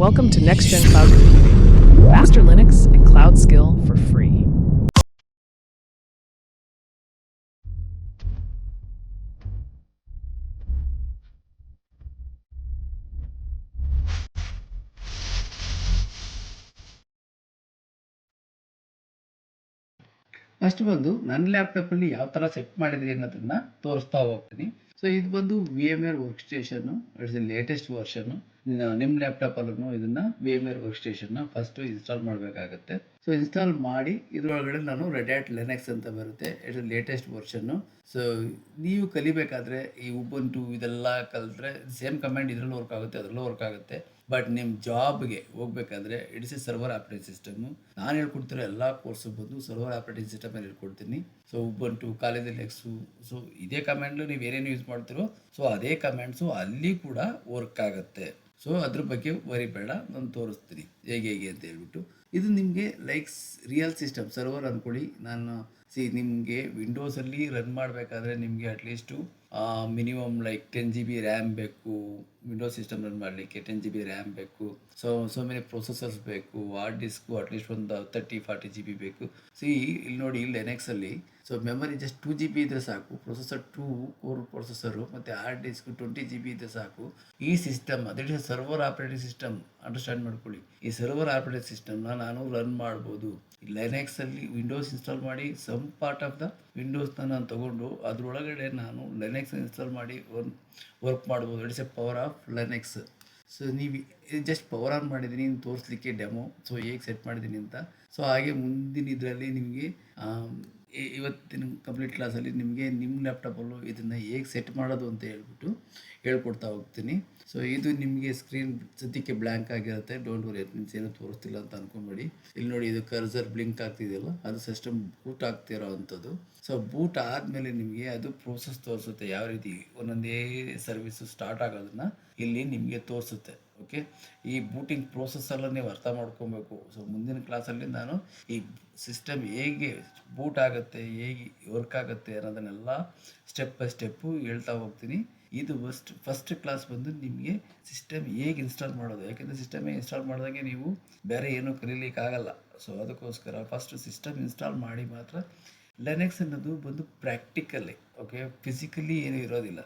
Welcome to Next Gen Cloud Computing. Master Linux and Cloud Skill for free. First ಬಂದು ನನ್ನ ಲ್ಯಾಪ್ಟಾಪಲ್ಲಿ ಯಾವ ಥರ ಸೆಟ್ ಮಾಡಿದ್ರಿ ಅನ್ನೋದನ್ನು ತೋರಿಸ್ತಾ ಹೋಗ್ತೀನಿ ಸೊ ಇದು ಬಂದು VMware workstation it's latest version ನಿಮ್ಮ ಲ್ಯಾಪ್ಟಾಪಲ್ಲೂ ಇದನ್ನು ವಿ ಎಂ ಆರ್ ವರ್ಕ್ ಸ್ಟೇಷನ್ನ ಫಸ್ಟು ಇನ್ಸ್ಟಾಲ್ ಮಾಡಬೇಕಾಗತ್ತೆ. ಸೊ ಇನ್ಸ್ಟಾಲ್ ಮಾಡಿ, ಇದರೊಳಗಡೆ ನಾನು ರೆಡ್ಯಾಟ್ ಲೆನೆಕ್ಸ್ ಅಂತ ಬರುತ್ತೆ. ಇಟ್ಸ್ ಲೇಟೆಸ್ಟ್ ವರ್ಷನ್ನು ಸೊ ನೀವು ಕಲಿಬೇಕಾದ್ರೆ ಈ ಉಬಂಟು ಇದೆಲ್ಲ ಕಲಿತ್ರೆ ಸೇಮ್ ಕಮಾಂಡ್ ಇದರಲ್ಲೂ ವರ್ಕ್ ಆಗುತ್ತೆ, ಅದರಲ್ಲೂ ವರ್ಕ್ ಆಗುತ್ತೆ. ಬಟ್ ನಿಮ್ಮ ಜಾಬ್ಗೆ ಹೋಗ್ಬೇಕಂದ್ರೆ it's a server operating system ನಾನು ಹೇಳ್ಕೊಡ್ತಿರೋ ಎಲ್ಲ ಕೋರ್ಸು ಬಂದು ಸರ್ವರ್ ಆಪ್ರೇಟಿಂಗ್ ಸಿಸ್ಟಮ್ ಹೇಳ್ಕೊಡ್ತೀನಿ. ಸೊ ಉಬಂಟು ಕಾಲೇಜಲ್ಲಿ ಎಕ್ಸು ಸೊ ಇದೇ ಕಮಾಂಡ್ಲು ನೀವು ಏನೇನು ಯೂಸ್ ಮಾಡ್ತಿರೋ ಸೊ ಅದೇ ಕಮೆಂಟ್ಸು ಅಲ್ಲಿ ಕೂಡ ವರ್ಕ್ ಆಗುತ್ತೆ. ಸೊ ಅದ್ರ ಬಗ್ಗೆ ವರಿಬೇಡ ನಾನು ತೋರಿಸ್ತೀನಿ. ಹೇಗೆ ಹೇಗೆ ಅಂತ ಹೇಳ್ಬಿಟ್ಟು. ಇದು ನಿಮಗೆ ಲೈಕ್ಸ್ ರಿಯಲ್ ಸಿಸ್ಟಮ್ ಸರ್ವರ್ ಅಂದ್ಕೊಳ್ಳಿ ನಾನು ಸಿ ನಿಮಗೆ ವಿಂಡೋಸಲ್ಲಿ ರನ್ ಮಾಡಬೇಕಾದ್ರೆ ನಿಮಗೆ at least minimum like ten G B RAM ಬೇಕು ವಿಂಡೋ ಸಿಸ್ಟಮ್ ರನ್ ಮಾಡಲಿಕ್ಕೆ ಟೆನ್ ಜಿ ಬಿ ರ್ಯಾಮ್ ಬೇಕು. ಸೊ ಸೊ ಮೆನಿ ಪ್ರೊಸೆಸರ್ಸ್ ಬೇಕು ಹಾರ್ಡ್ ಡಿಸ್ಕು ಅಟ್ಲೀಸ್ಟ್ ಒಂದು ತರ್ಟಿ ಫಾರ್ಟಿ ಜಿ ಬಿ ಬೇಕು. ಸಿ ಇಲ್ಲಿ ನೋಡಿ ಲೆನೆಕ್ಸಲ್ಲಿ so memory just two G B ಇದ್ದರೆ ಸಾಕು. ಪ್ರೊಸೆಸರ್ ಟೂ ಕೋರ್ ಪ್ರೊಸೆಸರು ಮತ್ತು hard disk twenty G B ಇದ್ದರೆ ಸಾಕು. ಈ ಸಿಸ್ಟಮ್ ಅದೇ ಸರ್ವರ್ ಆಪರೇಟಿಂಗ್ ಸಿಸ್ಟಮ್ ಅಂಡರ್ಸ್ಟ್ಯಾಂಡ್ ಮಾಡ್ಕೊಳ್ಳಿ. ಈ ಸರ್ವರ್ ಆಪರೇಟಿಂಗ್ ಸಿಸ್ಟಮ್ನ ನಾನು ರನ್ ಮಾಡ್ಬೋದು. ಲೆನೆಕ್ಸಲ್ಲಿ ವಿಂಡೋಸ್ ಇನ್ಸ್ಟಾಲ್ ಮಾಡಿ ಸಮ್ ಪಾರ್ಟ್ ಆಫ್ ದ ವಿಂಡೋಸ್ನ ನಾನು ತೊಗೊಂಡು, ಅದರೊಳಗಡೆ ನಾನು ಲೆನೆಕ್ಸ್ ಇನ್ಸ್ಟಾಲ್ ಮಾಡಿ ವರ್ಕ್ ಮಾಡ್ಬೋದು. It's a power of Linux so ನೀವು ಜಸ್ಟ್ ಪವರ್ ಆನ್ ಮಾಡಿದ್ದೀನಿ ತೋರಿಸ್ಲಿಕ್ಕೆ ಡೆಮೋ ಸೊ ಹೇಗೆ ಸೆಟ್ ಮಾಡಿದ್ದೀನಿ ಅಂತ. ಸೊ ಹಾಗೆ ಮುಂದಿನ ಇದರಲ್ಲಿ ನಿಮಗೆ ಇವತ್ತಿನ ಕಂಪ್ಲೀಟ್ ಕ್ಲಾಸಲ್ಲಿ ನಿಮಗೆ ನಿಮ್ಮ ಲ್ಯಾಪ್ಟಾಪಲ್ಲೂ ಇದನ್ನು ಹೇಗೆ ಸೆಟ್ ಮಾಡೋದು ಅಂತ ಹೇಳ್ಬಿಟ್ಟು ಹೇಳ್ಕೊಡ್ತಾ ಹೋಗ್ತೀನಿ. ಸೊ ಇದು ನಿಮಗೆ ಸ್ಕ್ರೀನ್ ಸದ್ಯಕ್ಕೆ ಬ್ಲ್ಯಾಂಕ್ ಆಗಿರುತ್ತೆ. ಡೋಂಟ್ ವರಿ ಮೀನ್ಸ್ ಏನೂ ತೋರಿಸ್ತಿಲ್ಲ ಅಂತ ಅನ್ಕೊಂಬೇಡಿ ಇಲ್ಲಿ ನೋಡಿ, ಇದು ಕರ್ಸರ್ ಬ್ಲಿಂಕ್ ಆಗ್ತಿದೆಯಲ್ಲ, ಅದು ಸಿಸ್ಟಮ್ ಬೂಟ್ ಆಗ್ತಿರೋ ಅಂಥದ್ದು. ಸೊ ಬೂಟ್ ಆದಮೇಲೆ ನಿಮಗೆ ಅದು ಪ್ರೋಸೆಸ್ ತೋರಿಸುತ್ತೆ. ಯಾವ ರೀತಿ ಒಂದೊಂದೇ ಸರ್ವಿಸು ಸ್ಟಾರ್ಟ್ ಆಗೋದನ್ನ ಇಲ್ಲಿ ನಿಮಗೆ ತೋರಿಸುತ್ತೆ. ಓಕೆ? ಈ ಬೂಟಿಂಗ್ ಪ್ರೋಸೆಸ್ಸೆಲ್ಲ ನೀವು ಅರ್ಥ ಮಾಡ್ಕೊಬೇಕು. ಸೊ ಮುಂದಿನ ಕ್ಲಾಸಲ್ಲಿ ನಾನು ಈ ಸಿಸ್ಟಮ್ ಹೇಗೆ ಬೂಟ್ ಆಗುತ್ತೆ, ಹೇಗೆ ವರ್ಕ್ ಆಗುತ್ತೆ ಅನ್ನೋದನ್ನೆಲ್ಲ ಸ್ಟೆಪ್ ಬೈ ಸ್ಟೆಪ್ಪು ಹೇಳ್ತಾ ಹೋಗ್ತೀನಿ. ಇದು ಫಸ್ಟ್ ಫಸ್ಟ್ ಕ್ಲಾಸ್ ಬಂದು ನಿಮಗೆ ಸಿಸ್ಟಮ್ ಹೇಗೆ ಇನ್ಸ್ಟಾಲ್ ಮಾಡೋದು? ಯಾಕೆಂದರೆ ಸಿಸ್ಟಮ್ ಇನ್ಸ್ಟಾಲ್ ಮಾಡಿದಾಗೆ ನೀವು ಬೇರೆ ಏನೂ ಕಲೀಲಿಕ್ಕೆ ಆಗಲ್ಲ ಸೊ ಅದಕ್ಕೋಸ್ಕರ ಫಸ್ಟ್ ಸಿಸ್ಟಮ್ ಇನ್ಸ್ಟಾಲ್ ಮಾಡಿ ಮಾತ್ರ ಲೆನೆಕ್ಸ್ ಅನ್ನೋದು ಬಂದು ಪ್ರಾಕ್ಟಿಕಲ್ಲಿ ಓಕೆ ಫಿಸಿಕಲಿ ಏನೂ ಇರೋದಿಲ್ಲ.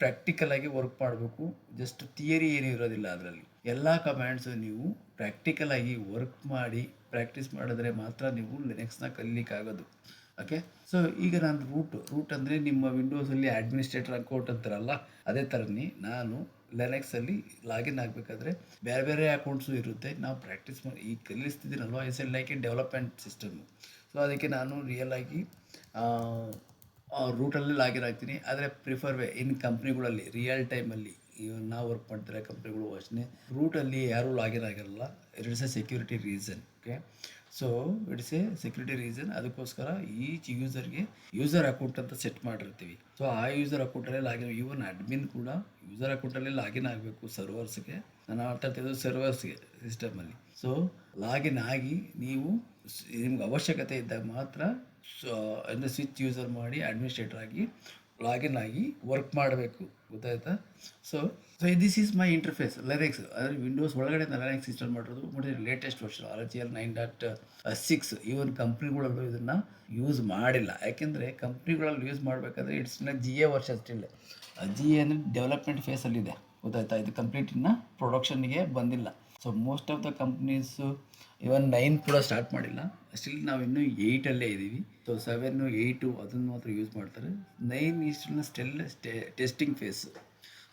ಪ್ರಾಕ್ಟಿಕಲ್ ಆಗಿ ವರ್ಕ್ ಮಾಡಬೇಕು. ಜಸ್ಟ್ ಥಿಯರಿ ಏನೂ ಇರೋದಿಲ್ಲ ಅದರಲ್ಲಿ. ಎಲ್ಲ ಕಮ್ಯಾಂಡ್ಸು ನೀವು ಪ್ರಾಕ್ಟಿಕಲ್ ಆಗಿ ವರ್ಕ್ ಮಾಡಿ ಪ್ರಾಕ್ಟೀಸ್ ಮಾಡಿದ್ರೆ ಮಾತ್ರ ನೀವು ಲಿನೆಕ್ಸ್ನ ಕಲಿಲಿಕ್ಕಾಗೋದು. ಓಕೆ ಸೊ ಈಗ ನಾನು ರೂಟ್ ರೂಟ್ ಅಂದರೆ ನಿಮ್ಮ ವಿಂಡೋಸಲ್ಲಿ ಅಡ್ಮಿನಿಸ್ಟ್ರೇಟರ್ ಅಕೌಂಟ್ ಅಂತಾರಲ್ಲ, ಅದೇ ಥರನೇ ನಾನು ಲೆನೆಕ್ಸಲ್ಲಿ ಲಾಗಿನ್ ಆಗಬೇಕಾದ್ರೆ ಬೇರೆ ಬೇರೆ ಅಕೌಂಟ್ಸು ಇರುತ್ತೆ. ನಾವು ಪ್ರಾಕ್ಟೀಸ್ ಮಾಡಿ ಈಗ ಕಲಿಸ್ತಿದ್ದೀನಲ್ವ? S L like a development system so ಅದಕ್ಕೆ ನಾನು ರಿಯಲ್ ಆಗಿ ರೂಟಲ್ಲಿ ಲಾಗಿನ್ ಆಗ್ತೀನಿ. ಆದರೆ ಪ್ರಿಫರ್ ವೇ ಇನ್ ಕಂಪ್ನಿಗಳಲ್ಲಿ ರಿಯಲ್ ಟೈಮಲ್ಲಿ ನಾವು ವರ್ಕ್ ಮಾಡ್ತಾರೆ ಕಂಪ್ನಿಗಳು ಅಷ್ಟೇ ರೂಟಲ್ಲಿ ಯಾರೂ ಲಾಗಿನ್ ಆಗಿರಲ್ಲ. It's a security reason okay so it's a security reason ಅದಕ್ಕೋಸ್ಕರ ಈಚ್ ಯೂಸರ್ಗೆ ಯೂಸರ್ ಅಕೌಂಟ್ ಅಂತ ಸೆಟ್ ಮಾಡಿರ್ತೀವಿ. ಸೊ ಆ ಯೂಸರ್ ಅಕೌಂಟಲ್ಲೇ ಲಾಗಿನ್ ಇವನ್ ಅಡ್ಮಿನ್ ಕೂಡ ಯೂಸರ್ ಅಕೌಂಟಲ್ಲೇ ಲಾಗಿನ್ ಆಗಬೇಕು ಸರ್ವರ್ಸ್ಗೆ ನಾನು ಮಾತಾಡ್ತಿದ್ದು ಸರ್ವರ್ಸ್ಗೆ ಸಿಸ್ಟಮಲ್ಲಿ ಸೊ ಲಾಗಿನ್ ಆಗಿ ನೀವು ನಿಮ್ಗೆ ಅವಶ್ಯಕತೆ ಇದ್ದಾಗ ಮಾತ್ರ ಸೊ ಅಂದರೆ ಸ್ವಿಚ್ ಯೂಸರ್ ಮಾಡಿ ಅಡ್ಮಿನಿಸ್ಟ್ರೇಟರ್ ಆಗಿ ಲಾಗಿನ್ ಆಗಿ ವರ್ಕ್ ಮಾಡಬೇಕು. ಗೊತ್ತಾಯ್ತಾ? So so this is my interface Linux ಅಂದರೆ ವಿಂಡೋಸ್ ಒಳಗಡೆ ಲೆನೆಕ್ಸ್ ಇನ್ಸ್ಟಾಲ್ ಮಾಡಿರೋದು ಮತ್ತು latest version R G L nine dot six even ಕಂಪ್ನಿಗಳಲ್ಲೂ ಇದನ್ನು ಯೂಸ್ ಮಾಡಿಲ್ಲ. ಯಾಕೆಂದರೆ ಕಂಪ್ನಿಗಳಲ್ಲಿ ಯೂಸ್ ಮಾಡಬೇಕಾದ್ರೆ ಇಟ್ಸ್ನ ಜಿ ಎ ವರ್ಷ ಸ್ಟಿಲ್ ಜಿ ಎ ಅಂದರೆ ಡೆವಲಪ್ಮೆಂಟ್ ಫೇಸಲ್ಲಿದೆ ಗೊತ್ತಾಯ್ತಾ? ಇದು ಕಂಪ್ಲೀಟ್ ಇನ್ನು ಪ್ರೊಡಕ್ಷನ್ಗೆ ಬಂದಿಲ್ಲ. So most of the companies even nine ಕೂಡ ಸ್ಟಾರ್ಟ್ ಮಾಡಿಲ್ಲ. ಸ್ಟಿಲ್ ನಾವು ಇನ್ನೂ ಏಯ್ಟಲ್ಲೇ ಇದ್ದೀವಿ ಸೊ ಸೆವೆನ್ನು ಏಯ್ಟು ಅದನ್ನು ಮಾತ್ರ ಯೂಸ್ ಮಾಡ್ತಾರೆ. ನೈನ್ ಇಷ್ಟನ್ನ ಸ್ಟಿಲ್ ಟೆಸ್ಟಿಂಗ್ ಫೇಸ್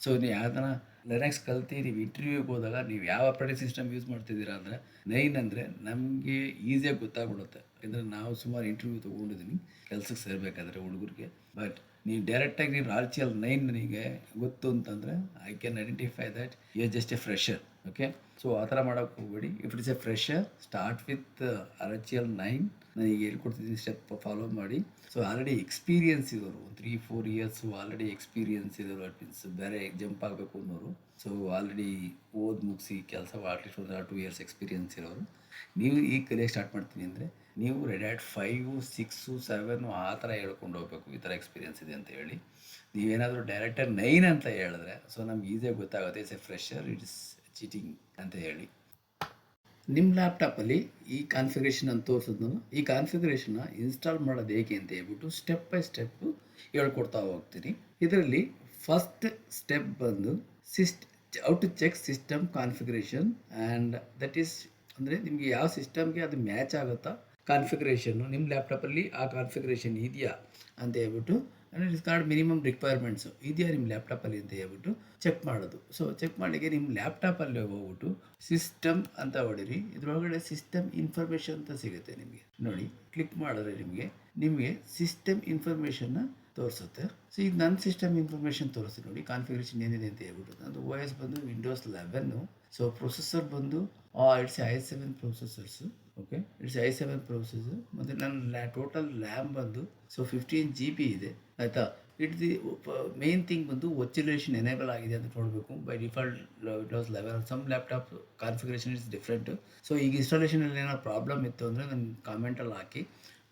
ಸೊ ನೀವು ಯಾವ್ದಾರ ಲೆನೆಕ್ಸ್ ಕಲ್ತು ನೀವು ಇಂಟರ್ವ್ಯೂಗೆ ಹೋದಾಗ ನೀವು ಯಾವ ಆಪ್ರೇಟಿಂಗ್ ಸಿಸ್ಟಮ್ ಯೂಸ್ ಮಾಡ್ತಿದ್ದೀರಾ ಅಂದರೆ ನೈನ್ ಅಂದರೆ ನಮಗೆ ಈಸಿಯಾಗಿ ಗೊತ್ತಾಗ್ಬಿಡುತ್ತೆ. ಯಾಕಂದರೆ ನಾವು ಸುಮಾರು ಇಂಟರ್ವ್ಯೂ ತೊಗೊಂಡಿದ್ದೀನಿ ಕೆಲಸಕ್ಕೆ ಸೇರಬೇಕಾದ್ರೆ ಹುಡುಗರಿಗೆ. ಬಟ್ ನೀವು ಡೈರೆಕ್ಟಾಗಿ ನೀವು ಆರ್ ನೈನ್ ನನಗೆ ಗೊತ್ತು ಅಂತಂದರೆ I can identify that you just a fresher okay so ಆ ಥರ ಮಾಡೋಕ್ಕೆ ಹೋಗ್ಬೇಡಿ. If it's a fresher start with R H L nine ನಾನು ಈಗ ಹೇಳ್ಕೊಡ್ತಿದ್ದೀನಿ ಸ್ಟೆಪ್ ಫಾಲೋ ಮಾಡಿ. ಸೊ ಆಲ್ರೆಡಿ ಎಕ್ಸ್ಪೀರಿಯನ್ಸ್ ಇದ್ದವರು three four years already experience ಇರೋರು ಅಟ್ ಮೀನ್ಸ್ ಬೇರೆ ಜಂಪ್ ಆಗಬೇಕು ಅನ್ನೋರು. ಸೊ ಆಲ್ರೆಡಿ ಓದ್ ಮುಗಿಸಿ ಕೆಲಸ ಅಟ್ಲೀಸ್ಟ್ ಒಂದು ಟೂ ಇಯರ್ಸ್ ಎಕ್ಸ್ಪೀರಿಯನ್ಸ್ ಇರೋರು. ನೀವು ಈ ಕಲಿಯೋಕ್ಕೆ ಸ್ಟಾರ್ಟ್ ಮಾಡ್ತೀನಿ ಅಂದರೆ, ನೀವು Red Hat five six seven ಆ ಥರ ಹೇಳ್ಕೊಂಡು ಹೋಗ್ಬೇಕು. ಈ ಥರ ಎಕ್ಸ್ಪೀರಿಯನ್ಸ್ ಇದೆ ಅಂತ ಹೇಳಿ. ನೀವೇನಾದರೂ ಡೈರೆಕ್ಟರ್ ನೈನ್ ಅಂತ ಹೇಳಿದ್ರೆ ಸೊ ನಮ್ಗೆ ಈಸಿಯಾಗಿ ಗೊತ್ತಾಗುತ್ತೆ it's a fresher it's cheating ಅಂತ ಹೇಳಿ. ನಿಮ್ಮ ಲ್ಯಾಪ್ಟಾಪಲ್ಲಿ ಈ ಕಾನ್ಫಿಗರೇಷನ್ ಅಂತ ತೋರಿಸೋದು ಈ ಕಾನ್ಫಿಗ್ರೇಷನ್ನ ಇನ್ಸ್ಟಾಲ್ ಮಾಡೋದು ಹೇಗೆ ಅಂತ ಹೇಳ್ಬಿಟ್ಟು ಸ್ಟೆಪ್ ಬೈ ಸ್ಟೆಪ್ ಹೇಳ್ಕೊಡ್ತಾ ಹೋಗ್ತೀನಿ. ಇದರಲ್ಲಿ ಫಸ್ಟ್ ಸ್ಟೆಪ್ ಬಂದು ಸಿಸ್ಟ್ ಔ to check system configuration and that is ಅಂದರೆ ನಿಮಗೆ ಯಾವ ಸಿಸ್ಟಮ್ಗೆ ಅದು ಮ್ಯಾಚ್ ಆಗುತ್ತಾ? ಕಾನ್ಫಿಗರೇಷನ್ನು ನಿಮ್ಮ ಲ್ಯಾಪ್ಟಾಪಲ್ಲಿ ಆ ಕಾನ್ಫಿಗರೇಷನ್ ಇದೆಯಾ? ಅಂತ ಹೇಳ್ಬಿಟ್ಟು ಅಂದರೆ ಕಾರ್ಡ್ ಮಿನಿಮಮ್ ರಿಕ್ವೈರ್ಮೆಂಟ್ಸು ಇದೆಯಾ ನಿಮ್ಮ ಲ್ಯಾಪ್ಟಾಪಲ್ಲಿ ಅಂತ ಹೇಳ್ಬಿಟ್ಟು ಚೆಕ್ ಮಾಡೋದು. ಸೊ ಚೆಕ್ ಮಾಡಲಿಕ್ಕೆ ನಿಮ್ಮ ಲ್ಯಾಪ್ಟಾಪಲ್ಲಿ ಹೋಗ್ಬಿಟ್ಟು ಸಿಸ್ಟಮ್ ಅಂತ ಹೊಡಿರಿ. ಇದರೊಳಗಡೆ ಸಿಸ್ಟಮ್ ಇನ್ಫಾರ್ಮೇಷನ್ ಅಂತ ಸಿಗುತ್ತೆ ನಿಮಗೆ. ನೋಡಿ ಕ್ಲಿಕ್ ಮಾಡಿದ್ರೆ ನಿಮಗೆ ನಿಮಗೆ ಸಿಸ್ಟಮ್ ಇನ್ಫಾರ್ಮೇಷನ್ನ ತೋರಿಸುತ್ತೆ. ಸೊ ಈಗ ನನ್ನ ಸಿಸ್ಟಮ್ ಇನ್ಫಾರ್ಮೇಷನ್ ತೋರಿಸ್ತೀನಿ ನೋಡಿ ಕಾನ್ಫಿಗರೇಷನ್ ಏನಿದೆ ಅಂತ ಹೇಳ್ಬಿಟ್ಟು. ಅದು ಓ ಎಸ್ ಬಂದು ವಿಂಡೋಸ್ ಲೆವೆನ್ನು ಸೊ ಪ್ರೊಸೆಸರ್ ಬಂದು it's I seven processors okay it's I seven processor ಮತ್ತು ನನ್ನ ಲ್ಯಾ ಟೋಟಲ್ ಲ್ಯಾಂಬ್ ಬಂದು ಸೊ ಫಿಫ್ಟೀನ್ ಜಿ ಬಿ ಇದೆ. ಆಯಿತಾ? ಇಟ್ ದಿ ಮೇನ್ ಥಿಂಗ್ ಬಂದು ಒಚ್ಯುಲೇಷನ್ ಎನೇಬಲ್ ಆಗಿದೆ ಅಂತ ನೋಡಬೇಕು. By default Windows eleven some laptop configuration is different so ಈಗ ಇನ್ಸ್ಟಾಲೇಷನಲ್ಲಿ ಏನೋ ಪ್ರಾಬ್ಲಮ್ ಇತ್ತು ಅಂದರೆ ನನ್ನ ಕಾಮೆಂಟಲ್ಲಿ ಹಾಕಿ,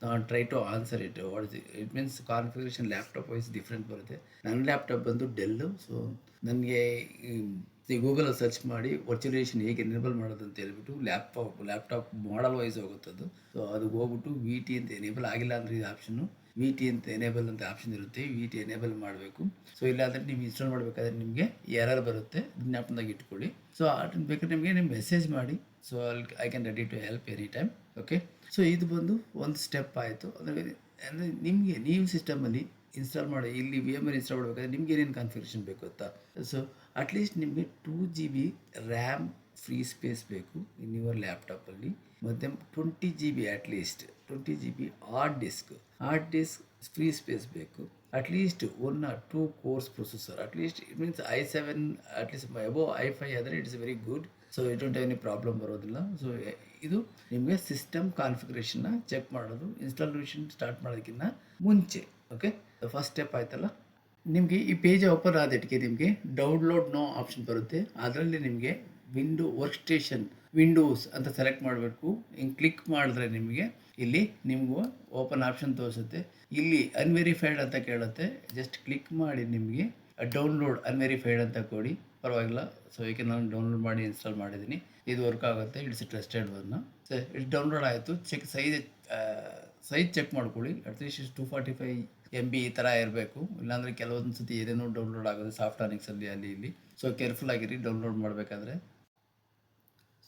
ನಾನು try to answer it what it means configuration laptop wise different ಬರುತ್ತೆ. ನನ್ನ ಲ್ಯಾಪ್ಟಾಪ್ ಬಂದು ಡೆಲ್ಲು ಸೊ ನನಗೆ ಈ ಗೂಗಲಲ್ಲಿ ಸರ್ಚ್ ಮಾಡಿ ವರ್ಚುಲೇಷನ್ ಹೇಗೆ ಎನೇಬಲ್ ಮಾಡೋದು ಅಂತ ಹೇಳ್ಬಿಟ್ಟು ಲ್ಯಾಪ್ಟಾಪ್ ಲ್ಯಾಪ್ಟಾಪ್ ಮಾಡಲ್ ವೈಸ್ ಹೋಗುತ್ತದು ಸೊ ಅದು ಹೋಗ್ಬಿಟ್ಟು ವಿ ಟಿ ಅಂತ ಎನೇಬಲ್ ಆಗಿಲ್ಲ ಅಂದರೆ ಇದು ಆಪ್ಷನ್ನು ವಿ ಟಿ ಅಂತ ಎನೇಬಲ್ ಅಂತ ಆಪ್ಷನ್ ಇರುತ್ತೆ. ವಿ ಟಿ ಎನೇಬಲ್ ಮಾಡಬೇಕು. ಸೊ ಇಲ್ಲಾಂದರೆ ನೀವು ಇನ್ಸ್ಟಾಲ್ ಮಾಡಬೇಕಾದ್ರೆ ನಿಮಗೆ ಎರರ್ ಬರುತ್ತೆ. ಜ್ಞಾಪನದಾಗ ಇಟ್ಕೊಳ್ಳಿ. ಸೊ ಆಟನ್ ಬೇಕಾದ್ರೆ ನಿಮಗೆ ನೀವು ಮೆಸೇಜ್ ಮಾಡಿ. ಸೊ ಅಲ್ಲಿ I can ready to help any time okay so ಇದು ಬಂದು ಒಂದು ಸ್ಟೆಪ್ ಆಯಿತು. ಅಂದರೆ ಅಂದರೆ ನಿಮಗೆ ನೀವು ಸಿಸ್ಟಮಲ್ಲಿ ಇನ್ಸ್ಟಾಲ್ ಮಾಡಿ, ಇಲ್ಲಿ ವಿ ಎಂ ಇನ್ಸ್ಟಾಲ್ ಮಾಡಬೇಕಾದ್ರೆ ನಿಮ್ಗೆ ಏನೇನು ಕಾನ್ಫಿಗರೇಷನ್ ಬೇಕು ಗೊತ್ತಾ? ಸೊ ಅಟ್ಲೀಸ್ಟ್ ನಿಮಗೆ two G B RAM free space ಬೇಕು ಇನ್ ಯುವರ್ ಲ್ಯಾಪ್ಟಾಪಲ್ಲಿ ಮತ್ತು twenty G B at least twenty G B hard disk hard disk free space ಬೇಕು. At least one or two cores processor at least it means I seven at least above I five ಆದರೆ it's very good so it don't any problem ಬರೋದಿಲ್ಲ. So ಇದು ನಿಮಗೆ system ಕಾನ್ಫಿಗರೇಷನ್ನ check ಮಾಡೋದು installation start ಮಾಡೋದಕ್ಕಿಂತ ಮುಂಚೆ okay first step ಆಯ್ತಲ್ಲ? ನಿಮಗೆ ಈ ಪೇಜ್ ಓಪನ್ ಆದಟ್ಟಿಗೆ ನಿಮಗೆ ಡೌನ್ಲೋಡ್ ನೋ ಆಪ್ಷನ್ ಬರುತ್ತೆ. ಅದರಲ್ಲಿ ನಿಮಗೆ ವಿಂಡೋ ವರ್ಕ್ ಸ್ಟೇಷನ್ ವಿಂಡೋಸ್ ಅಂತ ಸೆಲೆಕ್ಟ್ ಮಾಡಬೇಕು. ಹಿಂಗೆ ಕ್ಲಿಕ್ ಮಾಡಿದ್ರೆ ನಿಮಗೆ ಇಲ್ಲಿ ನಿಮಗೂ ಓಪನ್ ಆಪ್ಷನ್ ತೋರಿಸುತ್ತೆ. ಇಲ್ಲಿ ಅನ್ವೆರಿಫೈಡ್ ಅಂತ ಕೇಳುತ್ತೆ. ಜಸ್ಟ್ ಕ್ಲಿಕ್ ಮಾಡಿ ನಿಮಗೆ ಡೌನ್ಲೋಡ್ ಅನ್ವೆರಿಫೈಡ್ ಅಂತ ಕೊಡಿ. ಪರವಾಗಿಲ್ಲ. ಸೊ ಈಗ ನಾನು ಡೌನ್ಲೋಡ್ ಮಾಡಿ ಇನ್ಸ್ಟಾಲ್ ಮಾಡಿದ್ದೀನಿ ಇದು ವರ್ಕ್ ಆಗುತ್ತೆ. It's trusted one so it's download ಆಯಿತು. ಚೆಕ್ ಸೈಜ್ ಸೈಜ್ ಚೆಕ್ ಮಾಡ್ಕೊಳ್ಳಿ. At least two forty five M B ಈ ಥರ ಇರಬೇಕು. ಇಲ್ಲಾಂದರೆ ಕೆಲವೊಂದು ಸತಿ ಏನೇನೋ ಡೌನ್ಲೋಡ್ ಆಗೋದು ಸಾಫ್ಟಾನಿಕ್ಸಲ್ಲಿ ಅಲ್ಲಿ ಇಲ್ಲಿ. ಸೊ ಕೇರ್ಫುಲ್ ಆಗಿರಿ ಡೌನ್ಲೋಡ್ ಮಾಡಬೇಕಾದ್ರೆ.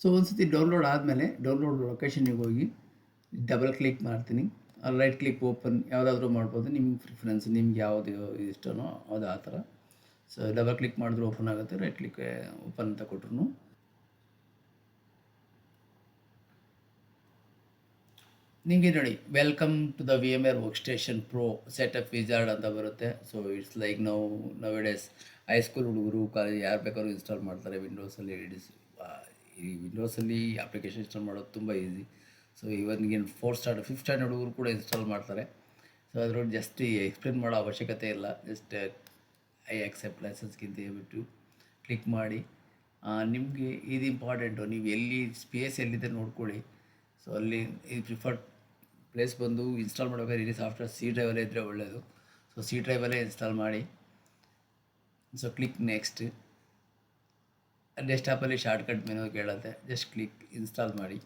ಸೊ ಒಂದು ಸತಿ ಡೌನ್ಲೋಡ್ ಆದಮೇಲೆ ಡೌನ್ಲೋಡ್ ಲೊಕೇಶನ್ಗೆ ಹೋಗಿ ಡಬಲ್ ಕ್ಲಿಕ್ ಮಾಡ್ತೀನಿ. ರೈಟ್ ಕ್ಲಿಕ್ ಓಪನ್ ಯಾವುದಾದ್ರೂ ಮಾಡ್ಬೋದು. ನಿಮ್ಮ ಪ್ರಿಫರೆನ್ಸ್ ನಿಮ್ಗೆ ಯಾವುದು ಇಷ್ಟನೋ ಅದು ಆ ಥರ ಸೊ ಡಬಲ್ ಕ್ಲಿಕ್ ಮಾಡಿದ್ರು ಓಪನ್ ಆಗುತ್ತೆ ರೈಟ್ ಕ್ಲಿಕ್ ಓಪನ್ ಅಂತ ಕೊಟ್ರು ನಿಮಗೆ ನೋಡಿ welcome to the V M R workstation pro setup wizard ಅಂತ ಬರುತ್ತೆ. ಸೊ ಇಟ್ಸ್ ಲೈಕ್ ನಾವು ನಾವು ಡೇಸ್ ಹೈಸ್ಕೂಲ್ ಹುಡುಗರು ಕಾಲೇಜ್ ಯಾರು ಬೇಕಾದ್ರೂ ಇನ್ಸ್ಟಾಲ್ ಮಾಡ್ತಾರೆ. ವಿಂಡೋಸಲ್ಲಿ ಇಡಿಸ್ ಈ ವಿಂಡೋಸಲ್ಲಿ ಅಪ್ಲಿಕೇಶನ್ ಇನ್ಸ್ಟಾಲ್ ಮಾಡೋದು ತುಂಬ ಈಸಿ ಸೊ ಇವನ್ಗೆ ಫೋರ್ತ್ ಸ್ಟ್ಯಾಂಡರ್ಡ್ ಫಿಫ್ತ್ ಸ್ಟ್ಯಾಂಡರ್ಡ್ ಹುಡುಗರು ಕೂಡ ಇನ್ಸ್ಟಾಲ್ ಮಾಡ್ತಾರೆ. ಸೊ ಅದರೊಳಗೆ ಜಸ್ಟ್ ಎಕ್ಸ್ಪ್ಲೇನ್ ಮಾಡೋ ಅವಶ್ಯಕತೆ ಇಲ್ಲ. ಜಸ್ಟ್ ಐ ಆಕ್ಸೆಪ್ಟ್ ಲೈಸೆನ್ಸ್ಗಿಂತ ಹೇಳ್ಬಿಟ್ಟು ಕ್ಲಿಕ್ ಮಾಡಿ. ನಿಮಗೆ ಇದು ಇಂಪಾರ್ಟೆಂಟು ನೀವು ಎಲ್ಲಿ ಸ್ಪೇಸ್ ಎಲ್ಲಿದೆ ನೋಡ್ಕೊಳ್ಳಿ. ಸೊ ಅಲ್ಲಿ ಈ ಪ್ರಿಫರ್ಡ್ ಪ್ಲೇಸ್ ಬಂದು ಇನ್ಸ್ಟಾಲ್ ಮಾಡಬೇಕಾದ್ರೆ ಇಲ್ಲಿ ಸಾಫ್ಟ್ವೇರ್ ಸಿ ಡ್ರೈವಲ್ಲೇ ಇದ್ದರೆ ಒಳ್ಳೆಯದು ಸೊ ಸಿ ಡ್ರೈವಲ್ಲೇ ಇನ್ಸ್ಟಾಲ್ ಮಾಡಿ. ಸೊ ಕ್ಲಿಕ್ ನೆಕ್ಸ್ಟ್ ಡೆಸ್ಕ್ಟಾಪಲ್ಲಿ ಶಾರ್ಟ್ಕಟ್ ಮೆನು ಕೇಳುತ್ತೆ. ಜಸ್ಟ್ ಕ್ಲಿಕ್ ಇನ್ಸ್ಟಾಲ್ ಮಾಡಿ.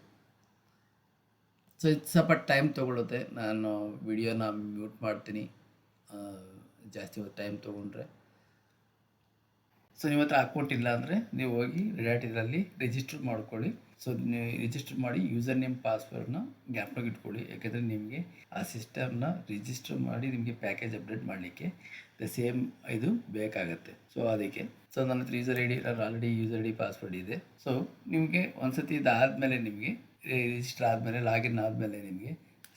ಸೊ ಇದು ಸ್ವಲ್ಪ ಟೈಮ್ ತೊಗೊಳುತ್ತೆ. ನಾನು ವಿಡಿಯೋನ ಮ್ಯೂಟ್ ಮಾಡ್ತೀನಿ. ಜಾಸ್ತಿ ಟೈಮ್ ತೊಗೊಂಡ್ರೆ. ಸೊ ನಿಮ್ಮ ಹತ್ರ ಅಕೌಂಟ್ ಇಲ್ಲ ಅಂದರೆ ನೀವು ಹೋಗಿ ರಿಡಾಟ್ ಇದರಲ್ಲಿ ರಿಜಿಸ್ಟರ್ ಮಾಡ್ಕೊಳ್ಳಿ. ಸೊ ರಿಜಿಸ್ಟರ್ ಮಾಡಿ ಯೂಸರ್ ನೇಮ್ ಪಾಸ್ವರ್ಡ್ನ ಗ್ಯಾಪ್ಟಾಗಿ ಇಟ್ಕೊಳ್ಳಿ. ಯಾಕೆಂದರೆ ನಿಮಗೆ ಆ ಸಿಸ್ಟಮ್ನ ರಿಜಿಸ್ಟರ್ ಮಾಡಿ ನಿಮಗೆ ಪ್ಯಾಕೇಜ್ ಅಪ್ಡೇಟ್ ಮಾಡಲಿಕ್ಕೆ ದ ಸೇಮ್ ಇದು ಬೇಕಾಗುತ್ತೆ. ಸೊ ಅದಕ್ಕೆ. ಸೊ ನನ್ನ ಹತ್ರ user I D already user I D password ಇದೆ. ಸೊ ನಿಮಗೆ ಒಂದ್ಸತಿ ಇದಾದಮೇಲೆ ನಿಮಗೆ ರಿಜಿಸ್ಟರ್ ಆದಮೇಲೆ ಲಾಗಿನ್ ಆದಮೇಲೆ ನಿಮಗೆ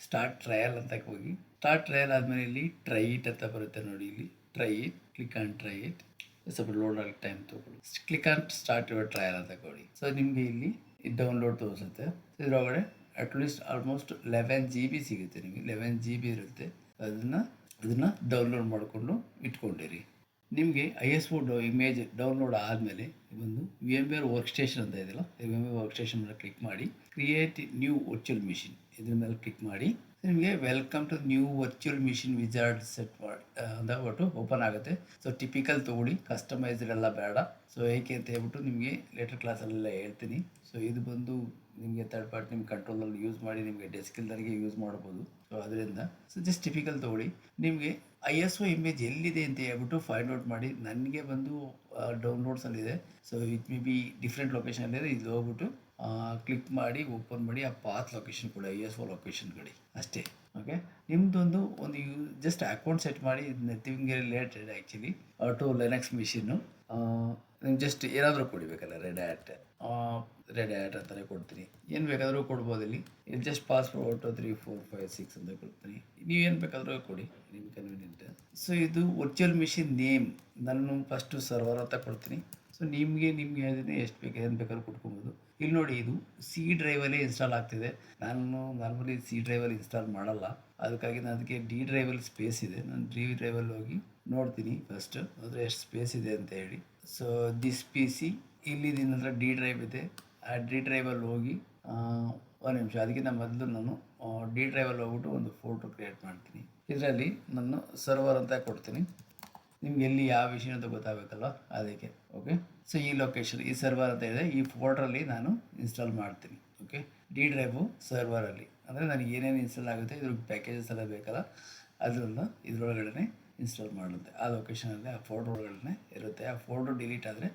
ಸ್ಟಾರ್ಟ್ ಟ್ರಯಲ್ ಅಂತ ಹೋಗಿ ಸ್ಟಾರ್ಟ್ ಟ್ರಯಲ್ ಆದಮೇಲೆ ಇಲ್ಲಿ ಟ್ರೈ ಇಟ್ ಅಂತ ಬರುತ್ತೆ ನೋಡಿ ಇಲ್ಲಿ. Try it click on try it ಸ್ವಲ್ಪ ಲೋಡ್ ಆಗಿ ಟೈಮ್ ತೊಗೊಳ್ಳಿ. Click on start your trial ಅಂತ ಕೊಡಿ ಸೊ ನಿಮಗೆ ಇಲ್ಲಿ ಡೌನ್ಲೋಡ್ ತೋರಿಸುತ್ತೆ. ಇದರೊಳಗಡೆ at least almost eleven G B ಸಿಗುತ್ತೆ ನಿಮಗೆ. ಲೆವೆನ್ ಜಿ ಬಿ ಇರುತ್ತೆ. ಅದನ್ನು ಅದನ್ನು ಡೌನ್ಲೋಡ್ ಮಾಡಿಕೊಂಡು ಇಟ್ಕೊಂಡಿರಿ. ನಿಮಗೆ I S O image download ಆದಮೇಲೆ ಒಂದು V M R workstation ಅಂತ ಇದೆಯಲ್ಲ V M R workstation ಮೇಲೆ ಕ್ಲಿಕ್ ಮಾಡಿ ಕ್ರಿಯೇಟ್ ನ್ಯೂ ವರ್ಚುವಲ್ ಮಿಷಿನ್ ಇದ್ರ ಮೇಲೆ ಕ್ಲಿಕ್ ಮಾಡಿ, ನಿಮಗೆ welcome to new virtual machine wizard set ಅಂತ ಒಟ್ಟು ಓಪನ್ ಆಗುತ್ತೆ. ಸೊ ಟಿಪಿಕಲ್ ತೊಗೊಳ್ಳಿ ಕಸ್ಟಮೈಸ್ಡ್ ಎಲ್ಲ ಬೇಡ. ಸೊ ಏಕೆ ಅಂತ ಹೇಳ್ಬಿಟ್ಟು ನಿಮಗೆ ಲೇಟರ್ ಕ್ಲಾಸಲ್ಲೆಲ್ಲ ಹೇಳ್ತೀನಿ. ಸೊ ಇದು ಬಂದು ನಿಮಗೆ ತರ್ಡ್ ಪಾರ್ಟಿ ನಿಮ್ಮ ಕಂಟ್ರೋಲಲ್ಲಿ ಯೂಸ್ ಮಾಡಿ ನಿಮಗೆ ಡೆಸ್ಕ್ ಇಲ್ದರಿಗೆ ಯೂಸ್ ಮಾಡ್ಬೋದು. ಸೊ ಅದರಿಂದ ಸೊ ಜಸ್ಟ್ ಟಿಪಿಕಲ್ ತೊಗೊಳ್ಳಿ. ನಿಮಗೆ ಐ ಎಸ್ ಒ ಇಮೇಜ್ ಎಲ್ಲಿದೆ ಅಂತ ಹೇಳ್ಬಿಟ್ಟು ಫೈಂಡ್ ಔಟ್ ಮಾಡಿ. ನನಗೆ ಬಂದು ಡೌನ್ಲೋಡ್ಸಲ್ಲಿದೆ so it may be different ಲೊಕೇಶನಲ್ಲಿದೆ ಇದು. ಹೋಗ್ಬಿಟ್ಟು ಕ್ಲಿಕ್ ಮಾಡಿ ಓಪನ್ ಮಾಡಿ, ಆ ಪಾತ್ ಲೊಕೇಶನ್ ಕೊಡಿ ಐ ಎಸ್ ಒ ಲೊಕೇಶನ್ ಕೊಡಿ. ಅಷ್ಟೇ. ಓಕೆ ನಿಮ್ಮದೊಂದು ಒಂದು ಯೂ ಜಸ್ಟ್ ಅಕೌಂಟ್ ಸೆಟ್ ಮಾಡಿ. ತಿಂಗೆ ರಿಲೇಟೆಡ್ ಆ್ಯಕ್ಚುಲಿ ಟು ಲೆನೆಕ್ಸ್ ಮಿಷಿನ್ನು ನೀವು ಜಸ್ಟ್ ಏನಾದರೂ ಕೊಡಿಬೇಕಲ್ಲ ರೆಡ್ ಆ್ಯಟ್ ರೆಡ್ ಆಟ ಥರ ಕೊಡ್ತೀನಿ. ಏನು ಬೇಕಾದರೂ ಕೊಡ್ಬೋದು ಇಲ್ಲಿ. ಇಲ್ಲಿ just passport three four five six ಅಂತ ಕೊಡ್ತೀನಿ. ನೀವು ಏನು ಬೇಕಾದರೂ ಕೊಡಿ ನಿಮ್ಮ ಕನ್ವೀನಿಯಂಟ್ ಸೊ ಇದು ವರ್ಚುವಲ್ ಮಿಷಿನ್ ನೇಮ್ ನಾನು ಫಸ್ಟು ಸರ್ವರ್ ಅಂತ ಕೊಡ್ತೀನಿ. ಸೊ ನಿಮಗೆ ನಿಮಗೆ ಅದನ್ನೇ ಎಷ್ಟು ಬೇಕು, ಏನು ಬೇಕಾದ್ರೂ ಕೊಟ್ಕೊಬೋದು. ಇಲ್ಲಿ ನೋಡಿ, ಇದು ಸಿ ಡ್ರೈವಲ್ಲೇ ಇನ್ಸ್ಟಾಲ್ ಆಗ್ತಿದೆ. ನಾನು ನಾರ್ಮಲಿ ಸಿ ಡ್ರೈವಲ್ಲಿ ಇನ್ಸ್ಟಾಲ್ ಮಾಡಲ್ಲ. ಅದಕ್ಕಾಗಿ ನಾನು ಅದಕ್ಕೆ ಡಿ ಡ್ರೈವಲ್ ಸ್ಪೇಸ್ ಇದೆ. ನಾನು ಡಿ ಡ್ರೈವಲ್ಲಿ ಹೋಗಿ ನೋಡ್ತೀನಿ ಫಸ್ಟ್ ಅಂದರೆ ಎಷ್ಟು ಸ್ಪೇಸ್ ಇದೆ ಅಂತ ಹೇಳಿ. ಸೊ ದಿಸ್ ಪಿ ಸಿ ಇಲ್ಲಿ ನಿನ್ನ ಹತ್ರ ಡಿ ಡ್ರೈವ್ ಇದೆ. ಆ ಡಿ ಡ್ರೈವಲ್ಲಿ ಹೋಗಿ ಒಂದು ನಿಮಿಷ, ಅದಕ್ಕಿಂತ ಮೊದಲು ನಾನು ಡಿ ಡ್ರೈವಲ್ಲಿ ಹೋಗ್ಬಿಟ್ಟು ಒಂದು ಫೋಟೋ ಕ್ರಿಯೇಟ್ ಮಾಡ್ತೀನಿ. ಇದರಲ್ಲಿ ನಾನು ಸರ್ವರ್ ಅಂತ ಕೊಡ್ತೀನಿ. ನಿಮ್ಗೆ ಎಲ್ಲಿ ಯಾವ ವಿಷಯ ಅಂತ ಗೊತ್ತಾಗಬೇಕಲ್ಲ, ಅದಕ್ಕೆ ಓಕೆ ಸೊ ಈ ಲೊಕೇಶನ್ ಈ ಸರ್ವರ್ ಅಂತ ಇದೆ. ಈ ಫೋಲ್ಡ್ರಲ್ಲಿ ನಾನು ಇನ್ಸ್ಟಾಲ್ ಮಾಡ್ತೀನಿ ಓಕೆ ಡಿ ಡ್ರೈವು ಸರ್ವರಲ್ಲಿ ಅಂದರೆ ನನಗೆ ಏನೇನು ಇನ್ಸ್ಟಾಲ್ ಆಗುತ್ತೆ ಇದ್ರ ಪ್ಯಾಕೇಜಸ್ ಎಲ್ಲ ಬೇಕಲ್ಲ ಅದರಿಂದ ಇದರೊಳಗಡೆ ಇನ್ಸ್ಟಾಲ್ ಮಾಡುತ್ತೆ. ಆ ಲೊಕೇಶನಲ್ಲಿ ಆ ಫೋಟೋ ಒಳಗಡೆ ಇರುತ್ತೆ. ಆ ಫೋಟೋ ಡಿಲೀಟ್ ಆದರೆ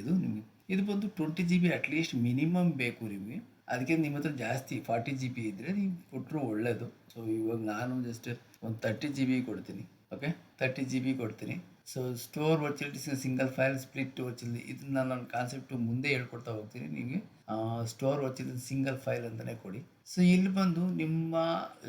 ಇದು ನಿಮಗೆ ಇದು ಬಂದು twenty G B at least minimum ಬೇಕು ನಿಮಗೆ. ಅದಕ್ಕೆ ನಿಮ್ಮ ಹತ್ರ ಜಾಸ್ತಿ ಫಾರ್ಟಿ ಜಿ ಬಿ ಇದ್ದರೆ ನೀವು ಕೊಟ್ಟರು ಒಳ್ಳೆಯದು ಸೊ ಇವಾಗ ನಾನು ಜಸ್ಟ್ ಒಂದು ತರ್ಟಿ ಜಿ ಬಿ ಕೊಡ್ತೀನಿ. ಓಕೆ ತರ್ಟಿ ಜಿ ಬಿ ಕೊಡ್ತೀನಿ. So store ವರ್ಚುಲಿಟೀಸ್ single file split virtually ಇದು ನಾನು ಕಾನ್ಸೆಪ್ಟು ಮುಂದೆ ಹೇಳ್ಕೊಡ್ತಾ ಹೋಗ್ತೀನಿ ನಿಮಗೆ. ಸ್ಟೋರ್ ವರ್ಚುಲಿಟಿ ಸಿಂಗಲ್ ಫೈಲ್ ಅಂತಲೇ ಕೊಡಿ. ಸೊ ಇಲ್ಲಿ ಬಂದು ನಿಮ್ಮ